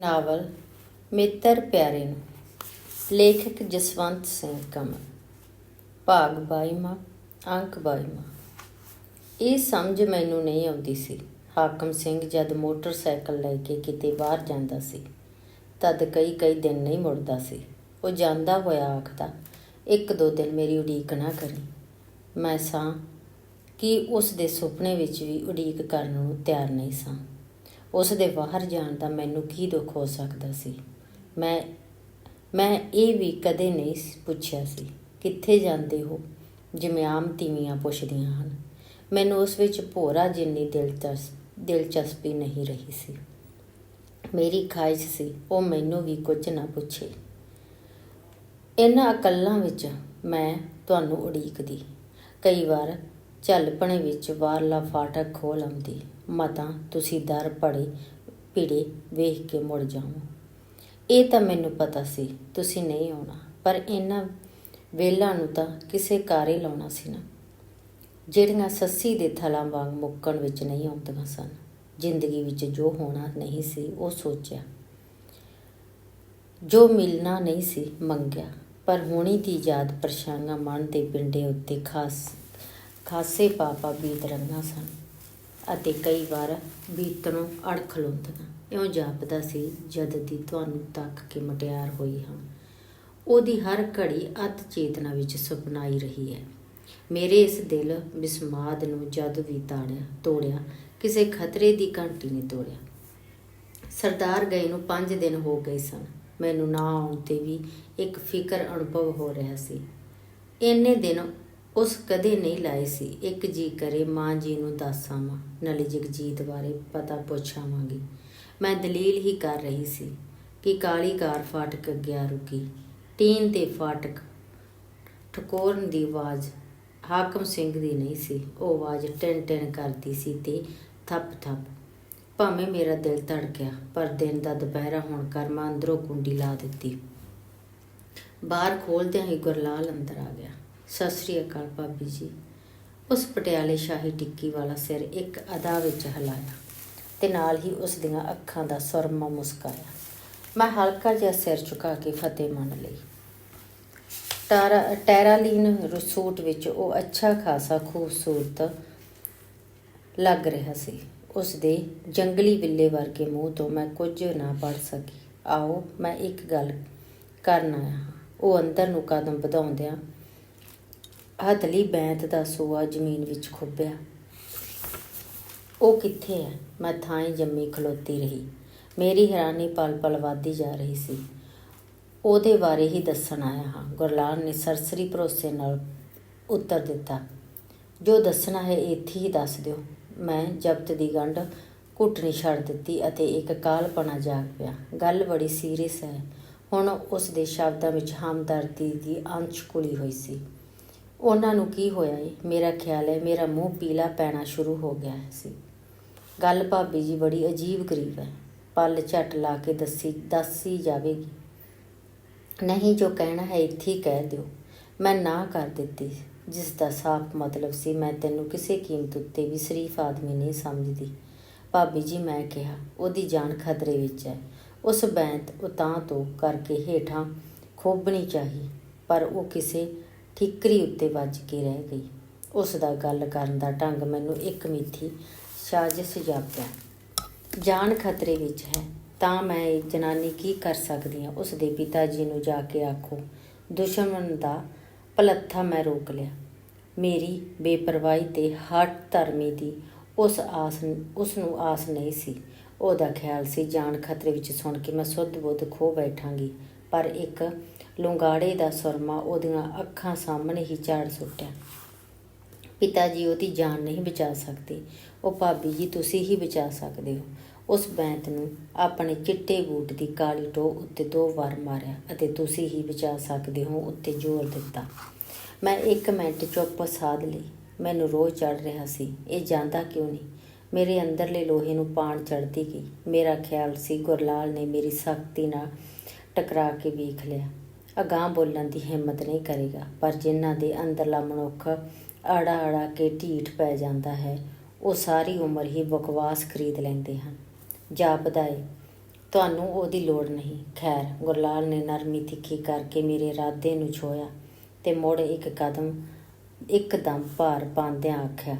Novel ਮਿੱਤਰ ਪਿਆਰੇ ਨੂੰ। ਲੇਖਕ ਜਸਵੰਤ ਸਿੰਘ ਕਮਲ। ਭਾਗ 22ਵਾਂ ਅੰਕ 22ਵਾਂ ਇਹ ਸਮਝ ਮੈਨੂੰ ਨਹੀਂ ਆਉਂਦੀ ਸੀ। ਹਾਕਮ ਸਿੰਘ ਜਦ ਮੋਟਰਸਾਈਕਲ ਲੈ ਕੇ ਕਿਤੇ ਬਾਹਰ ਜਾਂਦਾ ਸੀ, ਤਦ ਕਈ ਕਈ ਦਿਨ ਨਹੀਂ ਮੁੜਦਾ ਸੀ। ਉਹ ਜਾਂਦਾ ਹੋਇਆ ਆਖਦਾ, ਇੱਕ ਦੋ ਦਿਨ ਮੇਰੀ ਉਡੀਕ ਨਾ ਕਰੀ। ਮੈਂ ਸਾਂ ਕਿ ਉਸ ਦੇ ਸੁਪਨੇ ਵਿੱਚ ਵੀ ਉਡੀਕ ਕਰਨ ਨੂੰ ਤਿਆਰ ਨਹੀਂ ਸਾਂ। ਉਸ ਦੇ ਬਾਹਰ ਜਾਣ ਦਾ ਮੈਨੂੰ ਕੀ ਦੁੱਖ ਹੋ ਸਕਦਾ ਸੀ? ਮੈਂ ਮੈਂ ਇਹ ਵੀ ਕਦੇ ਨਹੀਂ ਪੁੱਛਿਆ ਸੀ, ਕਿੱਥੇ ਜਾਂਦੇ ਹੋ? ਜਿਵੇਂ ਆਮ ਤੀਵੀਆਂ ਪੁੱਛਦੀਆਂ ਹਨ। ਮੈਨੂੰ ਉਸ ਵਿੱਚ ਭੋਰਾ ਜਿੰਨੀ ਦਿਲਚਸ, ਦਿਲਚਸਪੀ ਨਹੀਂ ਰਹੀ ਸੀ। ਮੇਰੀ ਖਾਹਿਸ਼ ਸੀ, ਉਹ ਮੈਨੂੰ ਵੀ ਕੁਝ ਨਾ ਪੁੱਛੇ। ਇਹਨਾਂ ਅਕਲਾਂ ਵਿੱਚ ਮੈਂ ਤੁਹਾਨੂੰ ਉਡੀਕਦੀ। ਕਈ ਵਾਰ ਝਲਪਣੇ ਵਿੱਚ ਬਾਹਰਲਾ ਫਾਟਕ ਖੋਲ ਆਉਂਦੀ। ਮਤਾਂ, ਤੁਸੀਂ ਦਰ ਪੜੇ ਭਿੜੇ ਵੇਖ ਕੇ ਮੁੜ ਜਾਓ। ਇਹ ਤਾਂ ਮੈਨੂੰ ਪਤਾ ਸੀ, ਤੁਸੀਂ ਨਹੀਂ ਆਉਣਾ। ਪਰ ਇਹਨਾਂ ਵੇਲਾਂ ਨੂੰ ਤਾਂ ਕਿਸੇ ਕਾਰੇ ਲਾਉਣਾ ਸੀ ਨਾ। ਜਿਹੜੀਆਂ ਸੱਸੀ ਦੇ ਥਲਾਂ ਵਾਂਗ ਮੁੱਕਣ ਵਿੱਚ ਨਹੀਂ ਆਉਂਦੀਆਂ ਸਨ। ਜ਼ਿੰਦਗੀ ਵਿੱਚ ਜੋ ਹੋਣਾ ਨਹੀਂ ਸੀ, ਉਹ ਸੋਚਿਆ। ਜੋ ਮਿਲਣਾ ਨਹੀਂ ਸੀ, ਮੰਗਿਆ। ਪਰ ਹੋਣੀ ਦੀ ਯਾਦ ਪਰਛਾਈਆਂ ਮਨ ਦੇ ਪਿੰਡੇ ਉੱਤੇ ਖਾਸ ਖਾਸੇ ਪਾਪਾ ਬੀਤ ਰੰਗਾਂ ਸਨ ਅਤੇ ਕਈ ਵਾਰ ਬੀਤਣੋਂ ਅੜਖ ਲੁੰਦੀਆਂ ਇਉਂ ਜਾਪਦਾ ਸੀ, ਜਦ ਦੀ ਤੁਹਾਨੂੰ ਤੱਕ ਕੇ ਮਟਿਆਰ ਹੋਈ ਹਾਂ। ਉਹਦੀ ਹਰ ਘੜੀ ਅਤ ਚੇਤਨਾ ਵਿੱਚ ਸੁਪਨਾਈ ਰਹੀ ਹੈ। ਮੇਰੇ ਇਸ ਦਿਲ ਬਿਸਮਾਦ ਨੂੰ ਜਦ ਵੀ ਤਾੜਿਆ ਤੋੜਿਆ, ਕਿਸੇ ਖਤਰੇ ਦੀ ਘੰਟੀ ਨੇ ਤੋੜਿਆ। ਸਰਦਾਰ ਗਏ ਨੂੰ 5 ਦਿਨ ਹੋ ਗਏ ਸਨ। ਮੈਨੂੰ ਨਾ ਆਉਣ ਤੇ ਵੀ ਇੱਕ ਫਿਕਰ ਅਨੁਭਵ ਹੋ ਰਿਹਾ ਸੀ। ਇੰਨੇ ਦਿਨ ਉਸ ਕਦੇ ਨਹੀਂ ਲਾਏ ਸੀ। ਇੱਕ ਜੀ ਕਰੇ, ਮਾਂ ਜੀ ਨੂੰ ਦੱਸਾਵਾਂ ਨਾਲੇ ਜਗਜੀਤ ਬਾਰੇ ਪਤਾ ਪੁੱਛਾਵਾਂਗੀ ਮੈਂ ਦਲੀਲ ਹੀ ਕਰ ਰਹੀ ਸੀ ਕਿ ਕਾਲੀ ਕਾਰ ਫਾਟਕ ਗਿਆ ਰੁਕੀ। ਟੀਨ ਤੇ ਫਾਟਕ ਠਕੋਰਨ ਦੀ ਆਵਾਜ਼ ਹਾਕਮ ਸਿੰਘ ਦੀ ਨਹੀਂ ਸੀ। ਉਹ ਆਵਾਜ਼ ਟਿਨ ਟਿਨ ਕਰਦੀ ਸੀ ਤੇ ਥੱਪ ਥੱਪ, ਭਾਵੇਂ ਮੇਰਾ ਦਿਲ ਧੜਕਿਆ, ਪਰ ਦਿਨ ਦਾ ਦੁਪਹਿਰਾ ਹੋਣ ਕਰ ਮੈਂ ਅੰਦਰੋਂ ਕੁੰਡੀ ਲਾ ਦਿੱਤੀ। ਬਾਹਰ ਖੋਲਦਿਆਂ ਹੀ ਗੁਰਲਾਲ ਅੰਦਰ ਆ ਗਿਆ। ਸਤਿ ਸ੍ਰੀ ਅਕਾਲ ਭਾਬੀ ਜੀ। ਉਸ ਪਟਿਆਲੇ ਸ਼ਾਹੀ ਟਿੱਕੀ ਵਾਲਾ ਸਿਰ ਇੱਕ ਅਦਾ ਵਿੱਚ ਹਿਲਾਇਆ ਤੇ ਨਾਲ ਹੀ ਉਸ ਦੀਆਂ ਅੱਖਾਂ ਦਾ ਸੁਰਮਾ ਮੁਸਕਾਇਆ। ਮੈਂ ਹਲਕਾ ਜਿਹਾ ਸਿਰ ਝੁਕਾ ਕੇ ਫਤਿਹ ਮੰਨ ਲਈ। ਟਾਰਾ, ਟੈਰਾਲੀਨ ਰਸੂਟ ਵਿੱਚ ਉਹ ਅੱਛਾ ਖਾਸਾ ਖੂਬਸੂਰਤ ਲੱਗ ਰਿਹਾ ਸੀ। ਉਸ ਦੇ ਜੰਗਲੀ ਬਿੱਲੇ ਵਰਗੇ ਮੂੰਹ ਤੋਂ ਮੈਂ ਕੁਝ ਨਾ ਪੜ ਸਕੀ। ਆਓ, ਮੈਂ ਇੱਕ ਗੱਲ ਕਰਨ ਆਇਆ ਹਾਂ। ਉਹ ਅੰਦਰ ਨੂੰ ਕਦਮ ਵਧਾਉਂਦਿਆਂ ਹਥਲੀ ਬੈਂਤ ਦਾ ਸੋਆ ਜ਼ਮੀਨ ਵਿੱਚ ਖੁੱਬਿਆ ਉਹ ਕਿੱਥੇ ਹੈ? ਮੈਂ ਥਾਂ ਹੀ ਜੰਮੀ ਖਲੋਤੀ ਰਹੀ। ਮੇਰੀ ਹੈਰਾਨੀ ਪਲ ਪਲ ਵੱਧਦੀ ਜਾ ਰਹੀ ਸੀ। ਉਹਦੇ ਬਾਰੇ ਹੀ ਦੱਸਣ ਆਇਆ ਹਾਂ। ਗੁਰਲਾਲ ਨੇ ਸਰਸਰੀ ਭਰੋਸੇ ਨਾਲ ਉੱਤਰ ਦਿੱਤਾ, ਜੋ ਦੱਸਣਾ ਹੈ ਇੱਥੇ ਹੀ ਦੱਸ ਦਿਓ। ਮੈਂ ਜਬਤ ਦੀ ਗੰਢ ਘੁੱਟਣੀ ਛੱਡ ਦਿੱਤੀ ਅਤੇ ਇੱਕ ਕਾਲਪਣਾ ਜਾਗ ਪਿਆ। ਗੱਲ ਬੜੀ ਸੀਰੀਅਸ ਹੈ। ਹੁਣ ਉਸ ਦੇ ਸ਼ਬਦਾਂ ਵਿੱਚ ਹਮਦਰਦੀ ਦੀ ਅੰਸ਼ ਕੁਲੀ ਹੋਈ ਸੀ। ਉਹਨਾਂ ਨੂੰ ਕੀ ਹੋਇਆ ਏ? ਮੇਰਾ ਖਿਆਲ ਹੈ ਮੇਰਾ ਮੂੰਹ ਪੀਲਾ ਪੈਣਾ ਸ਼ੁਰੂ ਹੋ ਗਿਆ ਸੀ। ਗੱਲ ਭਾਬੀ ਜੀ ਬੜੀ ਅਜੀਬ ਗਰੀਬ ਹੈ। ਪਲ ਝਟ ਲਾ ਕੇ ਦੱਸੀ ਦੱਸੀ ਜਾਵੇਗੀ। ਨਹੀਂ ਜੋ ਕਹਿਣਾ ਹੈ ਇੱਥੇ ਹੀ ਕਹਿ ਦਿਓ। ਮੈਂ ਨਾ ਕਰ ਦਿੱਤੀ। ਜਿਸ ਦਾ ਸਾਫ਼ ਮਤਲਬ ਸੀ ਮੈਂ ਤੈਨੂੰ ਕਿਸੇ ਕੀਮਤ ਉੱਤੇ ਵੀ ਸ਼ਰੀਫ ਆਦਮੀ ਨਹੀਂ ਸਮਝਦੀ। ਭਾਬੀ ਜੀ ਮੈਂ ਕਿਹਾ, ਉਹਦੀ ਜਾਨ ਖਤਰੇ ਵਿੱਚ ਹੈ। ਉਸ ਬੈਂਤ ਉਤਾਂ ਤੋਂ ਕਰਕੇ ਹੇਠਾਂ ਖੋਬਣੀ ਚਾਹੀ, ਪਰ ਉਹ ਕਿਸੇ ਠੀਕਰੀ ਉੱਤੇ ਵੱਜ ਕੇ ਰਹਿ ਗਈ। ਉਸ ਦਾ ਗੱਲ ਕਰਨ ਦਾ ਢੰਗ ਮੈਨੂੰ ਇੱਕ ਮਿੱਥੀ ਸਾਜ਼ਿਸ਼ ਜਾਪਿਆ। ਜਾਨ ਖਤਰੇ ਵਿੱਚ ਹੈ, ਤਾਂ ਮੈਂ ਇਹ ਜਨਾਨੀ ਕੀ ਕਰ ਸਕਦੀ ਹਾਂ? ਉਸ ਦੇ ਪਿਤਾ ਜੀ ਨੂੰ ਜਾ ਕੇ ਆਖੋ, ਦੁਸ਼ਮਣ ਦਾ ਪਲੱਥਾ ਮੈਂ ਰੋਕ ਲਿਆ। ਮੇਰੀ ਬੇਪਰਵਾਹੀ ਤੇ ਹਟ ਧਰਮੀ ਦੀ ਉਸ ਆਸ, ਉਸ ਨੂੰ ਆਸ ਨਹੀਂ ਸੀ। ਉਹਦਾ ਖਿਆਲ ਸੀ ਜਾਨ ਖਤਰੇ ਵਿੱਚ ਸੁਣ ਕੇ ਮੈਂ ਸੁੱਧ ਬੁੱਧ ਖੋ ਬੈਠਾਂਗੀ। ਪਰ ਇੱਕ ਲੁੰਗਾੜੇ ਦਾ ਸੁਰਮਾ ਉਹਦੀਆਂ ਅੱਖਾਂ ਸਾਹਮਣੇ ਹੀ ਝਾੜ ਸੁੱਟਿਆ। ਪਿਤਾ ਜੀ ਉਹਦੀ ਜਾਨ ਨਹੀਂ ਬਚਾ ਸਕਦੇ। ਉਹ ਭਾਬੀ ਜੀ ਤੁਸੀਂ ਹੀ ਬਚਾ ਸਕਦੇ ਹੋ। ਉਸ ਬੈਂਤ ਨੂੰ ਆਪਣੇ ਚਿੱਟੇ ਬੂਟ ਦੀ ਕਾਲੀ ਟੋ ਉੱਤੇ ਦੋ ਵਾਰ ਮਾਰਿਆ ਅਤੇ ਤੁਸੀਂ ਹੀ ਬਚਾ ਸਕਦੇ ਹੋ ਉੱਤੇ ਜ਼ੋਰ ਦਿੱਤਾ। ਮੈਂ ਇੱਕ ਮਿੰਟ ਚੁੱਪ ਸਾਧ ਲਈ। ਮੈਨੂੰ ਰੋਹ ਚੜ ਰਿਹਾ ਸੀ। ਇਹ ਜਾਂਦਾ ਕਿਉਂ ਨਹੀਂ? ਮੇਰੇ ਅੰਦਰਲੇ ਲੋਹੇ ਨੂੰ ਪਾਣ ਚੜਦੀ ਗਈ। ਮੇਰਾ ਖਿਆਲ ਸੀ ਗੁਰਲਾਲ ਨੇ ਮੇਰੀ ਸਖਤੀ ਨਾਲ ਟਕਰਾ ਕੇ ਵੇਖ ਲਿਆ। ਅਗਾਹ ਬੋਲਣ ਦੀ ਹਿੰਮਤ ਨਹੀਂ ਕਰੇਗਾ, ਪਰ ਜਿਨ੍ਹਾਂ ਦੇ ਅੰਦਰਲਾ ਮਨੁੱਖ ਆੜਾ ਆੜਾ ਕੇ ਢੀਠ ਪੈ ਜਾਂਦਾ ਹੈ, ਉਹ ਸਾਰੀ ਉਮਰ ਹੀ ਬਕਵਾਸ ਖਰੀਦ ਲੈਂਦੇ ਹਨ। ਜਾਪਦਾ ਏ ਤੁਹਾਨੂੰ ਉਹਦੀ ਲੋੜ ਨਹੀਂ। ਖੈਰ, ਗੁਰਲਾਲ ਨੇ ਨਰਮੀ ਤਿੱਖੀ ਕਰਕੇ ਮੇਰੇ ਇਰਾਦੇ ਨੂੰ ਛੋਇਆ ਤੇ ਮੁੜ ਇੱਕ ਕਦਮ, ਇੱਕਦਮ ਭਾਰ ਪਾਉਂਦਿਆਂ ਆਖਿਆ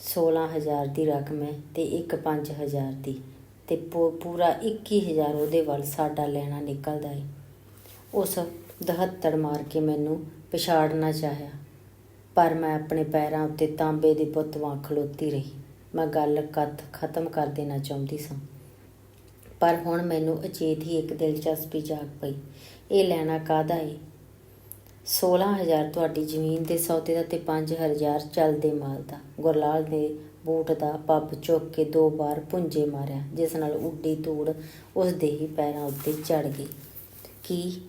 16000 ਦੀ ਰਕਮ ਹੈ ਤੇ ਇੱਕ 5000 ਦੀ। ਤੇ ਪੂ- ਪੂਰਾ 21000 ਉਹਦੇ ਵੱਲ ਸਾਡਾ ਲੈਣਾ ਨਿਕਲਦਾ ਏ। ਉਸ ਦਹੱਤੜ ਮਾਰ ਕੇ ਮੈਨੂੰ ਪਛਾੜਨਾ ਚਾਹਿਆ, ਪਰ ਮੈਂ ਆਪਣੇ ਪੈਰਾਂ ਉੱਤੇ ਤਾਂਬੇ ਦੀ ਪੁੱਤ ਵਾਂ ਖਲੋਤੀ ਰਹੀ। ਮੈਂ ਗੱਲ ਕੱਥ ਖਤਮ ਕਰ ਦੇਣਾ ਚਾਹੁੰਦੀ ਸਾਂ। ਪਰ ਹੁਣ ਮੈਨੂੰ ਅਚੇਤ ਹੀ ਇੱਕ ਦਿਲਚਸਪੀ ਜਾਗ ਪਈ। ਇਹ ਲੈਣਾ ਕਾਦਾ ਏ? 16000 ਤੁਹਾਡੀ ਜ਼ਮੀਨ ਦੇ ਸੌਦੇ ਦਾ ਤੇ 5000 ਚੱਲਦੇ ਮਾਲ ਦਾ। ਗੁਰਲਾਲ ਨੇ ਬੂਟ ਦਾ ਪੱਬ ਚੁੱਕ ਕੇ ਦੋ ਵਾਰ ਪੁੰਜੇ ਮਾਰਿਆ, ਜਿਸ ਨਾਲ ਉੱਡੀ ਧੂੜ ਉਸ ਦੇ ਹੀ ਪੈਰਾਂ ਉੱਤੇ ਚੜ ਗਈ। ਕੀ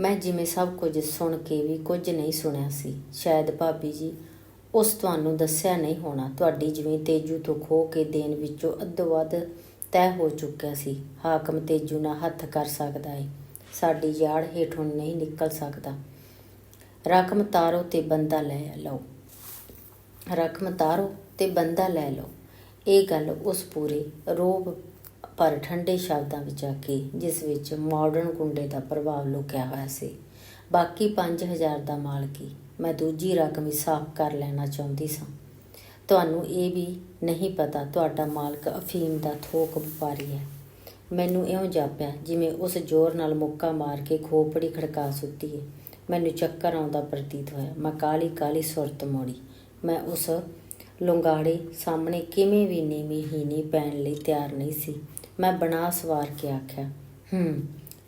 ਮੈਂ ਜਿਵੇਂ ਸਭ ਕੁਝ ਸੁਣ ਕੇ ਵੀ ਕੁਝ ਨਹੀਂ ਸੁਣਿਆ ਸੀ? ਸ਼ਾਇਦ ਭਾਬੀ ਜੀ, ਉਸ ਤੁਹਾਨੂੰ ਦੱਸਿਆ ਨਹੀਂ ਹੋਣਾ। ਤੁਹਾਡੀ ਜਿਵੇਂ ਤੇਜੂ ਤੋਂ ਖੋ ਕੇ ਦੇਣ ਵਿੱਚੋਂ ਅੱਧੋ ਵੱਧ ਤੈਅ ਹੋ ਚੁੱਕਿਆ ਸੀ। ਹਾਕਮ ਤੇਜੂ ਨਾਲ ਹੱਥ ਕਰ ਸਕਦਾ ਏ। ਸਾਡੀ ਯਾੜ ਹੇਠੋਂ ਨਹੀਂ ਨਿਕਲ ਸਕਦਾ। ਰਕਮ ਤਾਰੋ ਤੇ ਬੰਦਾ ਲੈ ਲਓ। ਰਕਮ ਤਾਰੋ ਤੇ ਬੰਦਾ ਲੈ ਲਓ। ਇਹ ਗੱਲ ਉਸ ਪੂਰੇ ਰੋਬ ਪਰ ਠੰਡੇ ਸ਼ਬਦਾਂ ਵਿੱਚ ਆਖੀ ਜਿਸ ਵਿੱਚ ਮਾਡਰਨ ਗੁੰਡੇ ਦਾ ਪ੍ਰਭਾਵ ਲੁਕਿਆ ਹੋਇਆ ਸੀ। ਬਾਕੀ 5000 ਦਾ ਮਾਲ ਕੀ ਮੈਂ ਦੂਜੀ ਰਕਮ ਹੀ ਸਾਫ਼ ਕਰ ਲੈਣਾ ਚਾਹੁੰਦੀ ਸਾਂ। ਤੁਹਾਨੂੰ ਇਹ ਵੀ ਨਹੀਂ ਪਤਾ ਤੁਹਾਡਾ ਮਾਲਕ ਅਫੀਮ ਦਾ ਥੋਕ ਵਪਾਰੀ ਹੈ। ਮੈਨੂੰ ਇਉਂ ਜਾਪਿਆ ਜਿਵੇਂ ਉਸ ਜ਼ੋਰ ਨਾਲ ਮੁੱਕਾ ਮਾਰ ਕੇ ਖੋਪੜੀ ਖੜਕਾ ਸੁੱਤੀ ਹੈ ਮੈਨੂੰ ਚੱਕਰ ਆਉਂਦਾ ਪ੍ਰਤੀਤ ਹੋਇਆ। ਮੈਂ ਕਾਲੀ ਕਾਲੀ ਸੁਰਤ ਮੋੜੀ। ਮੈਂ ਉਸ ਲੁੰਗਾੜੇ ਸਾਹਮਣੇ ਕਿਵੇਂ ਵੀ ਨੀਵੀਂ ਹੀਨੀ ਪੈਣ ਲਈ ਤਿਆਰ ਨਹੀਂ ਸੀ। ਮੈਂ ਬਣਾ ਸਵਾਰ ਕੇ ਆਖਿਆ, ਹੂੰ,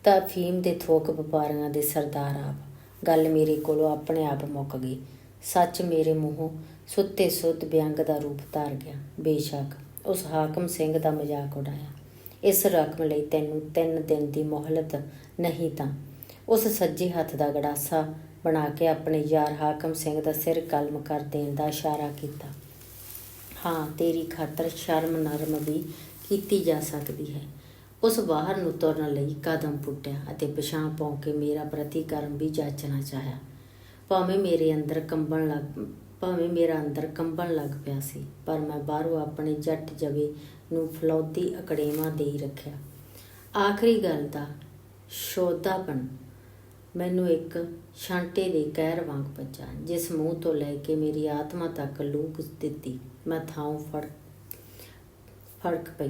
ਤਾਂ ਅਫੀਮ ਦੇ ਥੋਕ ਵਪਾਰੀਆਂ ਦੇ ਸਰਦਾਰ ਆਪ। ਗੱਲ ਮੇਰੇ ਕੋਲੋਂ ਆਪਣੇ ਆਪ ਮੁੱਕ ਗਈ। ਸੱਚ ਮੇਰੇ ਮੂੰਹੋਂ ਸੁੱਤੇ ਸੁੱਤ ਬਿਅੰਗ ਦਾ ਰੂਪ ਧਾਰ ਗਿਆ। ਬੇਸ਼ੱਕ, ਉਸ ਹਾਕਮ ਸਿੰਘ ਦਾ ਮਜ਼ਾਕ ਉਡਾਇਆ। ਇਸ ਰਕਮ ਲਈ ਤੈਨੂੰ 3 ਦਿਨ ਦੀ ਮੋਹਲਤ ਨਹੀਂ ਤਾਂ ਉਸ ਸੱਜੇ ਹੱਥ ਦਾ ਗੜਾਸਾ ਬਣਾ ਕੇ ਆਪਣੇ ਯਾਰ ਹਾਕਮ ਸਿੰਘ ਦਾ ਸਿਰ ਕਲਮ ਕਰ ਦੇਣ ਦਾ ਇਸ਼ਾਰਾ ਕੀਤਾ। ਹਾਂ, ਤੇਰੀ ਖਾਤਰ ਸ਼ਰਮ ਨਰਮ ਵੀ ਕੀਤੀ ਜਾ ਸਕਦੀ ਹੈ। ਉਸ ਬਾਹਰ ਨੂੰ ਤੁਰਨ ਲਈ ਕਦਮ ਪੁੱਟਿਆ ਅਤੇ ਪਛਾਂ ਪਾਉ ਕੇ ਮੇਰਾ ਪ੍ਰਤੀਕਰਮ ਵੀ ਜਾਚਣਾ ਚਾਹਿਆ। ਭਾਵੇਂ ਮੇਰੇ ਅੰਦਰ ਕੰਬਣ ਲੱਗ, ਭਾਵੇਂ ਮੇਰਾ ਅੰਦਰ ਕੰਬਣ ਲੱਗ ਪਿਆ ਸੀ, ਪਰ ਮੈਂ ਬਾਹਰੋਂ ਆਪਣੇ ਜੱਟ ਜਵੇ ਨੂੰ ਫਲੌਤੀ ਅਕੜੇਵਾ ਦੇ ਰੱਖਿਆ। ਆਖਰੀ ਗੱਲ ਦਾ ਸ਼ੋਧਾਪਣ ਮੈਨੂੰ ਇੱਕ ਛਾਂਟੇ ਦੇ ਕਹਿਰ ਵਾਂਗ ਵੱਜਾ ਜਿਸ ਮੂੰਹ ਤੋਂ ਲੈ ਕੇ ਮੇਰੀ ਆਤਮਾ ਤੱਕ ਲੂਕ ਦਿੱਤੀ। ਮੈਂ ਥਾਂ ਫੜ, ਫੜਕ ਪਈ।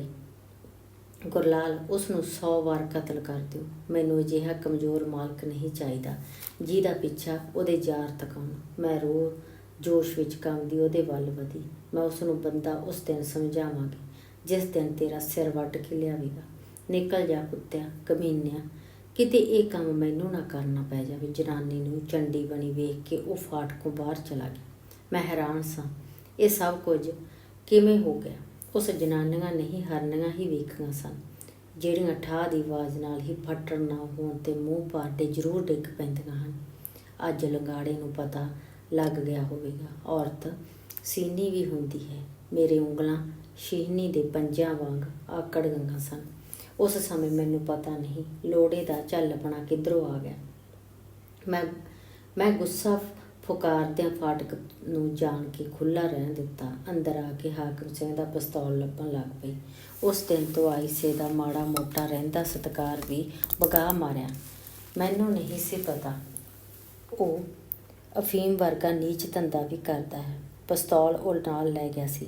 ਗੁਰਲਾਲ ਉਸ ਨੂੰ 100 ਵਾਰ ਕਤਲ ਕਰ ਦਿਓ। ਮੈਨੂੰ ਅਜਿਹਾ ਕਮਜ਼ੋਰ ਮਾਲਕ ਨਹੀਂ ਚਾਹੀਦਾ, ਜਿਹਦਾ ਪਿੱਛਾ ਉਹਦੇ ਯਾਰ ਤਕਾਉਣ ਮੈਂ ਰੋ, ਜੋਸ਼ ਵਿੱਚ ਕੰਬਦੀ ਉਹਦੇ ਵੱਲ ਵਧੀ। ਮੈਂ ਉਸ ਨੂੰ ਬੰਦਾ ਉਸ ਦਿਨ ਸਮਝਾਵਾਂਗੀ, ਜਿਸ ਦਿਨ ਤੇਰਾ ਸਿਰ ਵੱਢ ਕੇ ਲਿਆਵੇਗਾ। ਨਿਕਲ ਜਾ ਕੁੱਤਿਆ, ਕਮੀਨਿਆ ਕਿਤੇ ਇਹ ਕੰਮ ਮੈਨੂੰ ਨਾ ਕਰਨਾ ਪੈ ਜਾਵੇ। ਜਨਾਨੀ ਨੂੰ ਚੰਡੀ ਬਣੀ ਵੇਖ ਕੇ ਉਹ ਫਾਟਕੋਂ ਬਾਹਰ ਚਲਾ ਗਿਆ ਮੈਂ ਹੈਰਾਨ ਸਾਂ। ਇਹ ਸਭ ਕੁਝ ਕਿਵੇਂ ਹੋ ਗਿਆ? ਉਸ ਜਨਾਨੀਆਂ ਨਹੀਂ, ਹਰਨੀਆਂ ਹੀ ਵੇਖੀਆਂ ਸਨ, ਜਿਹੜੀਆਂ ਠਾਹ ਦੀ ਆਵਾਜ਼ ਨਾਲ ਹੀ ਫੱਟਣ ਨਾ ਹੋਣ ਤੇ ਮੂੰਹ ਪਾਟੇ ਜ਼ਰੂਰ ਡਿੱਗ ਪੈਂਦੀਆਂ ਹਨ। ਅੱਜ ਲੰਗਾੜੇ ਨੂੰ ਪਤਾ ਲੱਗ ਗਿਆ ਹੋਵੇਗਾ, ਔਰਤ ਸੀਨੀ ਵੀ ਹੁੰਦੀ ਹੈ। ਮੇਰੇ ਉਂਗਲਾਂ ਸ਼ੀਹਨੀ ਦੇ ਪੰਜਾਂ ਵਾਂਗ ਆਕੜ ਗਈਆਂ ਸਨ। ਉਸ ਸਮੇਂ ਮੈਨੂੰ ਪਤਾ ਨਹੀਂ ਲੋੜੇ ਦਾ ਝੱਲਪਣਾ ਕਿੱਧਰੋਂ ਆ ਗਿਆ। ਮੈਂ ਮੈਂ ਗੁੱਸਾ ਫੁਕਾਰਦਿਆਂ ਫਾਟਕ ਨੂੰ ਜਾਣ ਕੇ ਖੁੱਲਾ ਰਹਿਣ ਦਿੱਤਾ। ਅੰਦਰ ਆ ਕੇ ਹਾਕਮ ਸਿੰਘ ਦਾ ਪਿਸਤੌਲ ਲੱਭਣ ਲੱਗ ਪਈ। ਉਸ ਦਿਨ ਤੋਂ ਆਈਸੇ ਦਾ ਮਾੜਾ ਮੋਟਾ ਰਹਿੰਦਾ ਸਤਕਾਰ ਵੀ ਬਗਾ ਮਾਰਿਆ। ਮੈਨੂੰ ਨਹੀਂ ਸੀ ਪਤਾ ਉਹ ਅਫੀਮ ਵਰਗਾ ਨੀਚ ਧੰਦਾ ਵੀ ਕਰਦਾ ਹੈ। ਪਿਸਤੌਲ ਉਹ ਨਾਲ ਲੈ ਗਿਆ ਸੀ।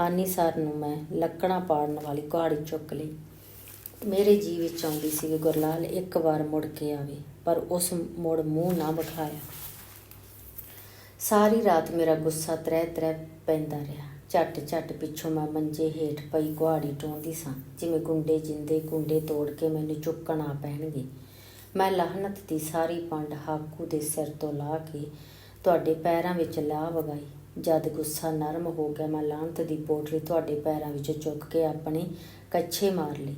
ਹਾਨੀ ਸਰ ਨੂੰ ਮੈਂ ਲੱਕੜਾਂ ਪਾੜਨ ਵਾਲੀ ਕੁਹਾੜੀ ਚੁੱਕ ਲਈ। ਮੇਰੇ ਜੀ ਵਿੱਚ ਆਉਂਦੀ ਸੀ ਕਿ ਗੁਰਲਾਲ ਇੱਕ ਵਾਰ ਮੁੜ ਕੇ ਆਵੇ, ਪਰ ਉਸ ਮੁੜ ਮੂੰਹ ਨਾ ਵਿਖਾਇਆ। ਸਾਰੀ ਰਾਤ ਮੇਰਾ ਗੁੱਸਾ ਤਰੈ ਤਰੈ ਪੈਂਦਾ ਰਿਹਾ। ਝੱਟ ਝੱਟ ਪਿੱਛੋਂ ਮੈਂ ਮੰਜੇ ਹੇਠ ਪਈ ਕੁਹਾੜੀ ਟੋਂਦੀ ਸਾਂ, ਜਿਵੇਂ ਗੁੰਡੇ ਜਿੰਦੇ ਗੁੰਡੇ ਤੋੜ ਕੇ ਮੈਨੂੰ ਚੁੱਕਣ ਆ ਪੈਣਗੇ। ਮੈਂ ਲਾਹਨਤ ਦੀ ਸਾਰੀ ਪੰਡ ਹਾਕੂ ਦੇ ਸਿਰ ਤੋਂ ਲਾ ਕੇ ਤੁਹਾਡੇ ਪੈਰਾਂ ਵਿੱਚ ਲਾ ਵਗਾਈ। ਜਦ ਗੁੱਸਾ ਨਰਮ ਹੋ ਗਿਆ, ਮੈਂ ਲਾਹਨਤ ਦੀ ਪੋਟਲੀ ਤੁਹਾਡੇ ਪੈਰਾਂ ਵਿੱਚ ਚੁੱਕ ਕੇ ਆਪਣੇ ਕੱਛੇ ਮਾਰ ਲਈ।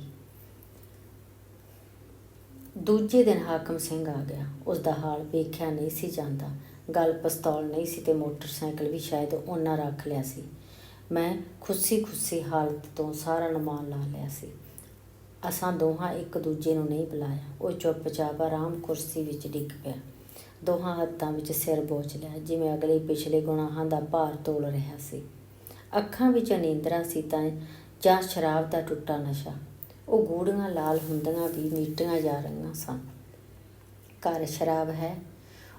ਦੂਜੇ ਦਿਨ ਹਾਕਮ ਸਿੰਘ ਆ ਗਿਆ। ਉਸ ਦਾ ਹਾਲ ਵੇਖਿਆ ਨਹੀਂ ਸੀ ਜਾਂਦਾ। ਗੱਲ ਪਿਸਤੌਲ ਨਹੀਂ ਸੀ ਤੇ ਮੋਟਰਸਾਈਕਲ ਵੀ ਸ਼ਾਇਦ ਉਹਨਾਂ ਰੱਖ ਲਿਆ ਸੀ। ਮੈਂ ਖੁੱਸੀ ਖੁੱਸੀ ਹਾਲਤ ਤੋਂ ਸਾਰਾ ਨਮਾਨ ਲਾ ਲਿਆ ਸੀ। ਅਸਾਂ ਦੋਹਾਂ ਇੱਕ ਦੂਜੇ ਨੂੰ ਨਹੀਂ ਬੁਲਾਇਆ। ਉਹ ਚੁੱਪਚਾਪ ਆਰਾਮ ਕੁਰਸੀ ਵਿੱਚ ਡਿੱਗ ਪਿਆ। ਦੋਹਾਂ ਹੱਥਾਂ ਵਿੱਚ ਸਿਰ ਬੋਚ ਲਿਆ, ਜਿਵੇਂ ਅਗਲੇ ਪਿਛਲੇ ਗੁਨਾਹਾਂ ਦਾ ਭਾਰ ਤੋਲ ਰਿਹਾ ਸੀ। ਅੱਖਾਂ ਵਿੱਚ ਨੀਂਦਰਾ ਸੀ ਤਾਂ ਜਾਂ ਸ਼ਰਾਬ ਦਾ ਟੁੱਟਾ ਨਸ਼ਾ। ਉਹ ਗੂੜੀਆਂ ਲਾਲ ਹੁੰਦੀਆਂ ਵੀ ਮੀਟੀਆਂ ਜਾ ਰਹੀਆਂ ਸਨ। ਘਰ ਸ਼ਰਾਬ ਹੈ